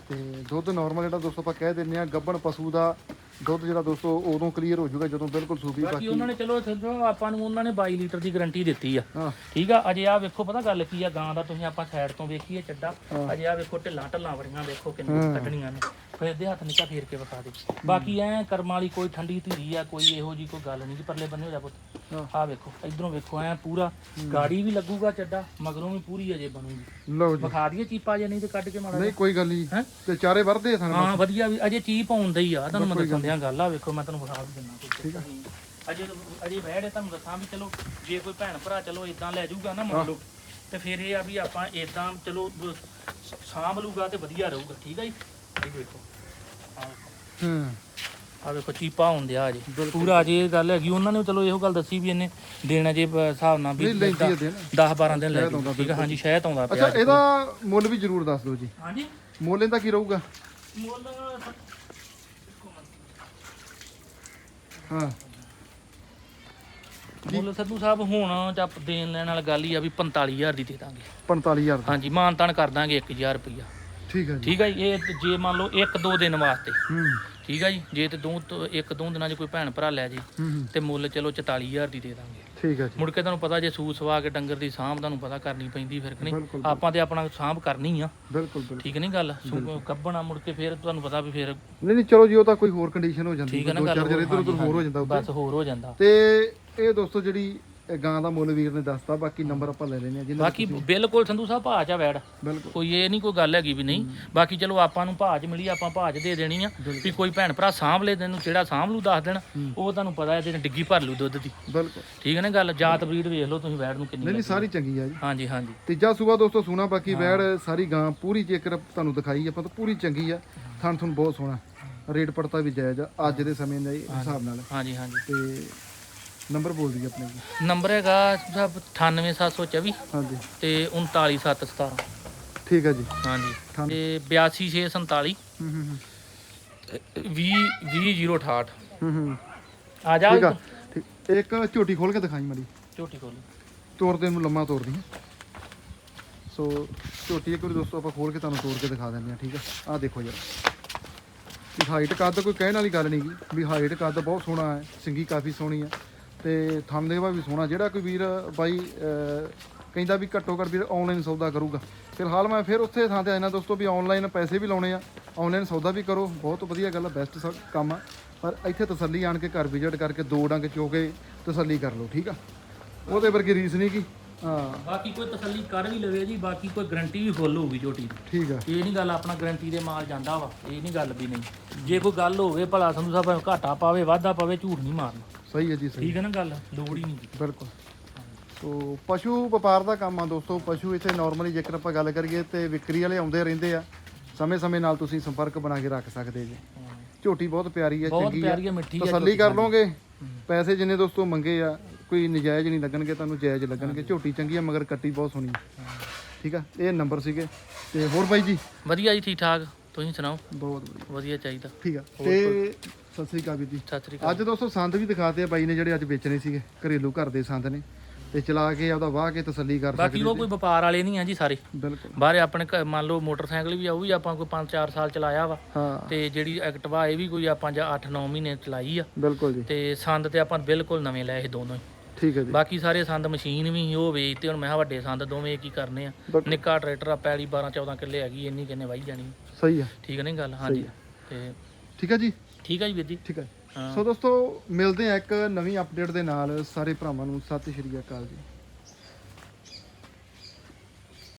ਤੇ ਦੁੱਧ ਨਾਰਮਲ ਜਿਹੜਾ ਦੋਸਤੋ ਆਪਾਂ ਕਹਿ ਦਿੰਦੇ ਆ, ਗੱਬਣ ਪਸ਼ੂ ਦਾ ਦੁੱਧ ਜਿਹੜਾ ਦੋਸਤੋ ਉਦੋਂ ਕਲੀਅਰ ਹੋ ਜਾਊਗਾ ਜਦੋਂ ਬਿਲਕੁਲ ਸੂਬੀ ਬਾਕੀ ਉਹਨਾਂ ਨੇ ਚਲੋ ਸਮਝੋ ਆਪਾਂ ਨੂੰ ਉਹਨਾਂ ਨੇ 22 ਲੀਟਰ ਦੀ ਗਾਰੰਟੀ ਦਿੱਤੀ ਆ। ਹਾਂ। ਠੀਕ ਆ? ਅਜੇ ਆ ਵੇਖੋ ਪਤਾ ਗੱਲ ਕੀ ਆ? ਗਾਂ ਦਾ ਤੁਸੀਂ ਆਪਾਂ ਸਾਈਡ ਤੋਂ ਵੇਖੀਏ ਚੱਡਾ। ਅਜੇ ਆ ਵੇਖੋ ਢਿੱਲਾਂ ਢੱਲਾਂ ਵੜੀਆਂ ਵੇਖੋ ਕਿੰਨੀਆਂ ਕੱਢਣੀਆਂ ਨੇ। ਫਿਰ ਇਹਦੇ ਹੱਥ ਨਿੱਕਾ ਫੇਰ ਕੇ ਵਿਖਾ ਦੇ। ਬਾਕੀ ਐ ਕਰਮ ਵਾਲੀ ਕੋਈ ਠੰਡੀ ਧੀਰੀ ਆ ਕੋਈ ਇਹੋ ਜੀ ਕੋਈ ਗੱਲ ਨਹੀਂ ਕਿ ਪਰਲੇ ਬੰਨੇ ਹੋ ਜਾ ਪੁੱਤ। ਹਾਂ। ਆ ਵੇਖੋ ਇਧਰੋਂ ਵੇਖੋ ਐ ਪੂਰਾ ਗਾੜੀ ਵੀ ਲੱਗੂਗਾ ਚੱਡਾ ਮਗਰੋਂ ਵੀ ਪੂਰੀ ਅਜੇ ਬਣੂਗੀ। ਲਓ ਜੀ। ਵਿਖਾ ਦਈਏ ਚੀਪਾ ਜੇ ਨਹੀਂ ਤੇ ਕੱਢ ਕੇ ਮਾੜਾ ਨਹੀਂ ਕੋਈ ਗੱਲ ਨਹੀਂ। ਹੈਂ? ਤੇ ਚਾਰੇ ਵਰਦੇ ਥਣ ਹਾਂ ਵਧੀਆ ਵੀ ਅਜੇ ਚੀਪ ਆਉਂਦਾ ਹੀ ਆ ਤੁਹਾਨੂੰ ਮੈਂ ਦੱਸਣ ਦਿਆਂ ਗੱਲ ਆ ਵੇਖੋ ਮੈਂ ਤੁਹਾਨੂੰ ਵਿਖਾ ਵੀ ਦਿੰਦਾ ਕੋਈ ਠੀਕ ਆ। ਅਜੇ ਅਜੇ ਬਹਿੜੇ ਤੁਹਾਨੂੰ ਦੱਸਾਂ ਵੀ ਚਲੋ ਜੇ ਕੋਈ ਭੈਣ ਭਰਾ ਚਲੋ ਇਦਾਂ ਲੈ ਜਾਊਗਾ ਨਾ ਮੰਨ ਲਓ ਤੇ ਫਿਰ ਇਹ ਆ ਵੀ ਆਪਾਂ ਇਦਾਂ ਚਲੋ ਬ- ਸਾਂਭ ਲੂਗਾ ਤੇ ਵਧੀਆ ਰਹੂਗਾ ਠੀਕ ਆ ਜੀ? ਇਹ ਵੇਖੋ। ਆਹ ਵੇਖੋ। ਹਾਂ। ਆਹ ਵੇਖੋ ਚੀਪਾ ਹੁੰਦਿਆ ਅਜੇ ਪੂਰਾ ਇਹ ਗੱਲ ਹੈਗੀ ਉਹਨਾਂ ਨੇ ਚਲੋ ਇਹੋ ਗੱਲ ਦੱਸੀ ਵੀ ਇਹਨੇ ਦੇਣਾ ਜੇ ਹਿਸਾਬ ਨਾਲ ਵੀ ਨਹੀਂ ਲੈਂਦੀ ਹੈ ਦਿਨ 10 12 ਦਿਨ ਲੈ ਜਾਊਗਾ ਠੀਕ ਆ ਹਾਂਜੀ ਸ਼ਾਇਦ ਆਉਂਦਾ ਪਿਆ ਅੱਛਾ ਇਹਦਾ ਮੁੱਲ ਵੀ ਜ਼ਰੂਰ ਦੱਸ ਦਿਓ ਜੀ। ਹਾਂਜੀ। ਮੁੱਲ ਇਹਦਾ ਕੀ ਰਹੂਗਾ? ਮੁੱਲ ਹਾਂ। ਮੁੱਲ ਸੱਧੂ ਸਾਹਿਬ ਹੁਣ ਜਾਂ ਦੇਣ ਲੈਣ ਵਾਲੀ ਗੱਲ ਹੀ ਆ ਵੀ 45000 ਦੀ ਦੇ ਦਾਂਗੇ। 45000 ਦਾ। ਹਾਂਜੀ ਮਾਨ ਤਾਨ ਕਰ ਦਾਂਗੇ 1000 ਰੁਪਈਆ। ਠੀਕ ਹੈ ਜੀ। ਠੀਕ ਆ ਜੀ ਇਹ ਜੇ ਮੰਨ ਲਓ ਇੱਕ ਦੋ ਦਿਨ ਵਾਸਤੇ। ਹੂੰ। ਠੀਕ ਆ ਜੀ? ਜੇ ਤੇ ਦੋ ਤੋਂ ਇੱਕ ਦੋ ਦਿਨਾਂ 'ਚ ਕੋਈ ਭੈਣ ਭਰਾ ਲੈ ਜੇ ਹੂੰ ਹੂੰ, ਤੇ ਮੁੱਲ ਚਲੋ 44000 ਦੀ ਦੇ ਦਾਂਗੇ। ਠੀਕ ਹੈ ਜੀ। ਮੁੜ ਕੇ ਤੁਹਾਨੂੰ ਪਤਾ ਜੇ ਸੂ ਸਵਾ ਕੇ ਡੰਗਰ ਦੀ ਸਾਂਭ ਤੁਹਾਨੂੰ ਪਤਾ ਕਰਨੀ ਪੈਂਦੀ ਫਿਰ ਕਿ ਨਹੀਂ? ਬਿਲਕੁਲ ਆਪਾਂ ਤੇ ਆਪਣਾ ਸਾਂਭ ਕਰਨੀ ਆ। ਬਿਲਕੁਲ ਬਿਲਕੁਲ। ਠੀਕ ਨਹੀਂ ਗੱਲ? ਸੂ ਕੱਢਣਾ ਮੁੜ ਕੇ ਫਿਰ ਤੁਹਾਨੂੰ ਪਤਾ ਵੀ ਫਿਰ ਨਹੀਂ ਨਹੀਂ ਚਲੋ ਜੀ ਉਹ ਤਾਂ ਕੋਈ ਹੋਰ ਕੰਡੀਸ਼ਨ ਹੋ ਜਾਂਦੀ ਠੀਕ ਹੈ ਨਾ ਦੋ ਗੱਲ ਚਾਰ ਜਰ ਇੱਧਰ ਉੱਧਰ ਹਾਂਜੀ, ਹੋਰ ਹੋ ਜਾਂਦਾ ਉੱਧਰ। ਬਸ ਹੋਰ ਹੋ ਜਾਂਦਾ। ਤੇ ਇਹ ਦੋਸਤੋ ਜਿਹੜੀ ਇਹ ਗਾਂ ਦਾ ਮੁੱਲ ਵੀਰ ਨੇ ਦੱਸਤਾ ਬਾਕੀ ਨੰਬਰ ਆਪਾਂ ਲੈ ਲੈਨੇ ਆ ਜਿੰਨਾ ਬਾਕੀ ਬਿਲਕੁਲ ਸੰਧੂ ਸਾਹਿਬ ਭਾਅ ਚ ਆ ਵੈੜ। ਬਿਲਕੁਲ। ਕੋਈ ਇਹ ਨਹੀਂ ਕੋਈ ਗੱਲ ਹੈਗੀ ਵੀ ਨਹੀਂ। ਬਾਕੀ ਚਲੋ ਆਪਾਂ ਨੂੰ ਭਾਜ ਮਿਲੀ ਆਪਾਂ ਭਾਜ ਦੇ ਦੇਣੀ ਆ। ਵੀ ਕੋਈ ਭੈਣ ਭਰਾ ਸਾਂਭ ਲੈ ਤੈਨੂੰ ਜਿਹੜਾ ਸਾਂਭ ਲੂ ਦੱਸ ਦੇਣ। ਉਹ ਤੁਹਾਨੂੰ ਪਤਾ ਇਹਦੇ ਡਿੱਗੀ ਭਰ ਲੂ ਦੁੱਧ ਦੀ। ਬਿਲਕੁਲ। ਠੀਕ ਹੈ ਨਾ ਗੱਲ? ਜਾਤ ਬਰੀਡ ਵੇਖ ਲਓ ਤੁਸੀਂ ਵੈੜ ਨੂੰ ਕਿੰਨੀ ਨਹੀਂ ਨਹੀਂ। ਸਾਰੀ ਚੰਗੀ ਆ ਜੀ। ਹਾਂਜੀ ਹਾਂਜੀ। ਤੀਜਾ ਸੂਆ ਦੋਸਤੋ ਸੋਨਾ ਬਾਕੀ ਵੈੜ ਸਾਰੀ ਗਾਂ ਪੂਰੀ ਜੇਕਰ ਤੁਹਾਨੂੰ ਦਿਖਾਈ ਆਪਾਂ ਤਾਂ ਪੂਰੀ ਚੰਗੀ ਆ। ਥਣ ਥਣ ਬਹੁਤ ਸੋਹਣਾ। ਰੇਟ ਪੜਤਾ ਵੀ ਜਾਇਜ਼ ਆ। ਅੱਜ ਦੇ ਸਮੇਂ ਦੇ ਹਿਸਾਬ ਨਾਲ। ਹਾਂਜੀ ਹਾਂਜੀ। ਤੇ ਨੰਬਰ ਬੋਲ ਦਈਏ ਆਪਣੇ ਜੀ ਨੰਬਰ ਹੈਗਾ ਸਾਹਿਬ 98724 ਹਾਂਜੀ। ਤੇ 39717 ਠੀਕ ਹੈ ਜੀ। ਹਾਂਜੀ। ਤੇ 82647 ਹੂੰ ਹੂੰ 20 20068 ਹੂੰ ਹੂੰ। ਆ ਜਾ। ਠੀਕ ਆ। ਠੀਕ। ਇੱਕ ਝੋਟੀ ਖੋਲ ਕੇ ਦਿਖਾਈ ਮੜੀ। ਝੋਟੀ ਖੋਲ ਤੋੜ ਦੇ ਨੂੰ ਲੰਮਾ ਤੋੜਦੀ ਹਾਂ। ਸੋ ਝੋਟੀ ਇੱਕ ਵਾਰੀ ਦੋਸਤੋ ਆਪਾਂ ਖੋਲ ਕੇ ਤੁਹਾਨੂੰ ਤੋੜ ਕੇ ਦਿਖਾ ਦਿੰਦੇ ਆ ਠੀਕ ਆ। ਆਹ ਦੇਖੋ ਯਾਰ ਵੀ ਹਾਈਟ ਕੱਦ ਕੋਈ ਕਹਿਣ ਵਾਲੀ ਗੱਲ ਨਹੀਂ ਗੀ। ਵੀ ਹਾਈਟ ਕੱਦ ਬਹੁਤ ਸੋਹਣਾ ਹੈ ਸਿੰਗੀ ਕਾਫੀ ਸੋਹਣੀ ਹੈ। ਤੇ ਥਣ ਦੇਵਾ ਵੀ ਸੋਹਣਾ ਜਿਹੜਾ ਕੋਈ ਵੀਰ ਬਾਈ ਕਹਿੰਦਾ ਵੀ ਘੱਟੋ ਘੱਟ ਵੀਰ ਆਨਲਾਈਨ ਸੌਦਾ ਕਰੂਗਾ। ਫਿਲਹਾਲ ਮੈਂ ਫਿਰ ਉੱਥੇ ਥਾਂ ਤੇ ਆਇਆ ਦੋਸਤੋ ਵੀ ਆਨਲਾਈਨ ਪੈਸੇ ਵੀ ਲਾਉਣੇ ਆ ਆਨਲਾਈਨ ਸੌਦਾ ਵੀ ਕਰੋ ਬਹੁਤ ਵਧੀਆ ਗੱਲ ਆ ਬੈਸਟ ਕੰਮ ਆ। ਪਰ ਇੱਥੇ ਤਸੱਲੀ ਆਣ ਕੇ ਘਰ ਵਿਜ਼ਿਟ ਕਰਕੇ ਦੋ ਡੰਗ ਚੋ ਕੇ ਤਸੱਲੀ ਕਰ ਲਓ ਠੀਕ ਆ? ਉਹਦੇ ਵਰਗੀ ਰੀਸ ਨਹੀਂ ਕੀ? ਹਾਂ। ਬਾਕੀ ਕੋਈ ਤਸੱਲੀ ਕਰ ਵੀ ਲਵੇ ਜੀ ਬਾਕੀ ਕੋਈ ਗਰੰਟੀ ਵੀ ਫੁੱਲ ਹੋਊਗੀ ਝੋਟੀ ਦੀ। ਠੀਕ ਆ। ਇਹ ਨਹੀਂ ਗੱਲ ਆਪਣਾ ਗਰੰਟੀ ਦੇ ਮਾਲ ਜਾਂਦਾ ਵਾ ਇਹ ਨਹੀਂ ਗੱਲ ਵੀ ਨਹੀਂ। ਜੇ ਕੋਈ ਗੱਲ ਹੋਵੇ ਭਲਾ ਸਾਹਿਬ ਭਾਵੇਂ ਘਾਟਾ ਪਾਵੇ ਵਾਧਾ ਪਾਵੇ ਝੂਠ ਨਹੀਂ ਮਾਰਨਾ। ਸਹੀ ਹੈ ਜੀ ਸਹੀ ਠੀਕ ਹੈ ਨਾ ਗੱਲ? ਲੋੜ ਹੀ ਨਹੀਂ। ਬਿਲਕੁਲ। ਸੋ ਪਸ਼ੂ ਵਪਾਰ ਦਾ ਕੰਮ ਆ ਦੋਸਤੋ ਪਸ਼ੂ ਇੱਥੇ ਨਾਰਮਲੀ ਜੇਕਰ ਆਪਾਂ ਗੱਲ ਕਰੀਏ ਤੇ ਵਿਕਰੀ ਵਾਲੇ ਆਉਂਦੇ ਰਹਿੰਦੇ ਆ ਸਮੇਂ-ਸਮੇਂ ਨਾਲ ਤੁਸੀਂ ਸੰਪਰਕ ਬਣਾ ਕੇ ਰੱਖ ਸਕਦੇ ਜੀ। ਝੋਟੀ ਬਹੁਤ ਪਿਆਰੀ ਹੈ ਬਹੁਤ ਚੰਗੀ ਪਿਆਰੀ ਹੈ ਮਿੱਠੀ ਹੈ ਤਸੱਲੀ ਕਰ ਲਓਗੇ। ਪੈਸੇ ਜਿੰਨੇ ਦੋਸਤੋ ਮੰਗੇ ਆ ਕੋਈ ਨਜਾਇਜ਼ ਨਹੀਂ ਲੱਗਣਗੇ ਤੁਹਾਨੂੰ ਜਾਇਜ਼ ਲੱਗਣਗੇ। ਝੋਟੀ ਚੰਗੀ ਆ ਮਗਰ ਕੱਟੀ ਬਹੁਤ ਸੋਹਣੀ। ਠੀਕ ਆ? ਇਹ ਨੰਬਰ ਸੀਗੇ। ਤੇ ਹੋਰ ਬਾਈ ਜੀ? ਵਧੀਆ ਜੀ ਠੀਕ ਠਾਕ ਤੁਸੀਂ ਸੁਣਾਓ? ਬਹੁਤ ਵਧੀਆ। ਵਧੀਆ ਚਾਹੀਦਾ। ਠੀਕ ਆ। ਤੇ ਸਤਿ ਸ੍ਰੀ ਅਕਾਲ ਵੀਰ ਜੀ। ਸਤਿ ਸ੍ਰੀ ਅਕਾਲ। ਅੱਜ ਦੋਸਤੋ ਸੰਦ ਵੀ ਦਿਖਾਤੇ ਆ ਬਾਈ ਨੇ ਜਿਹੜੇ ਅੱਜ ਵੇਚਣੇ ਸੀਗੇ ਘਰੇਲੂ ਘਰ ਦੇ ਸੰਦ ਨੇ। ਤੇ ਚਲਾ ਕੇ ਆਪਦਾ ਵਾਹ ਕੇ ਤਸੱਲੀ ਕਰ ਬਾਕੀ ਸਕਦੇ ਉਹ ਕੋਈ ਵਪਾਰ ਵਾਲੇ ਨਹੀਂ ਆ ਜੀ ਸਾਰੇ। ਬਿਲਕੁਲ। ਬਾਹਰ ਆਪਣੇ ਮੰਨ ਲਓ ਮੋਟਰਸਾਈਕਲ ਵੀ ਆ ਉਹ ਵੀ ਆਪਾਂ ਕੋਈ 5-4 ਸਾਲ ਚਲਾਇਆ ਵਾ। ਹਾਂ। ਤੇ ਜਿਹੜੀ ਐਕਟਿਵਾ ਇਹ ਵੀ ਕੋਈ ਆਪਾਂ ਜਾਂ 8-9 ਮਹੀਨੇ ਚਲਾਈ ਆ। ਬਿਲਕੁਲ ਜੀ। ਤੇ ਸੰਦ ਤੇ ਆਪਾਂ ਬਿਲਕੁਲ ਨਵੇਂ ਲਏ ਇਹ ਦੋਨੋਂ ਹੀ। ਠੀਕ ਹੈ ਜੀ। ਬਾਕੀ ਸਾਰੇ ਸੰਦ ਮਸ਼ੀਨ ਵੀ ਸੀ, ਉਹ ਵੇਚਤੇ ਹੁਣ ਮੈਂ ਕਿਹਾ ਵੱਡੇ ਸੰਦ ਦੋਵੇਂ ਕੀ ਕਰਨੇ ਆ। ਨਿੱਕਾ ਟਰੈਕਟਰ ਆ ਪੈਲੀ 12-14 ਕਿੱਲੇ ਹੈਗੀ ਇੰਨੀ ਕਿੰਨੇ ਵਾਈ ਜਾਣੀ। ਸਹੀ ਆ। ਠੀਕ ਨਹੀਂ ਗੱਲ? ਹਾਂਜੀ। ਤੇ ਠੀਕ ਹੈ ਜੀ? ਠੀਕ ਆ ਜੀ ਵੀਰ ਜੀ? ਠੀਕ ਹਾਂ। ਸੋ ਦੋਸਤੋ ਮਿਲਦੇ ਆ ਇੱਕ ਨਵੀਂ ਅਪਡੇਟ ਦੇ ਨਾਲ ਸਾਰੇ ਭਰਾਵਾਂ ਨੂੰ। ਸਤਿ ਸ਼੍ਰੀ ਅਕਾਲ ਜੀ।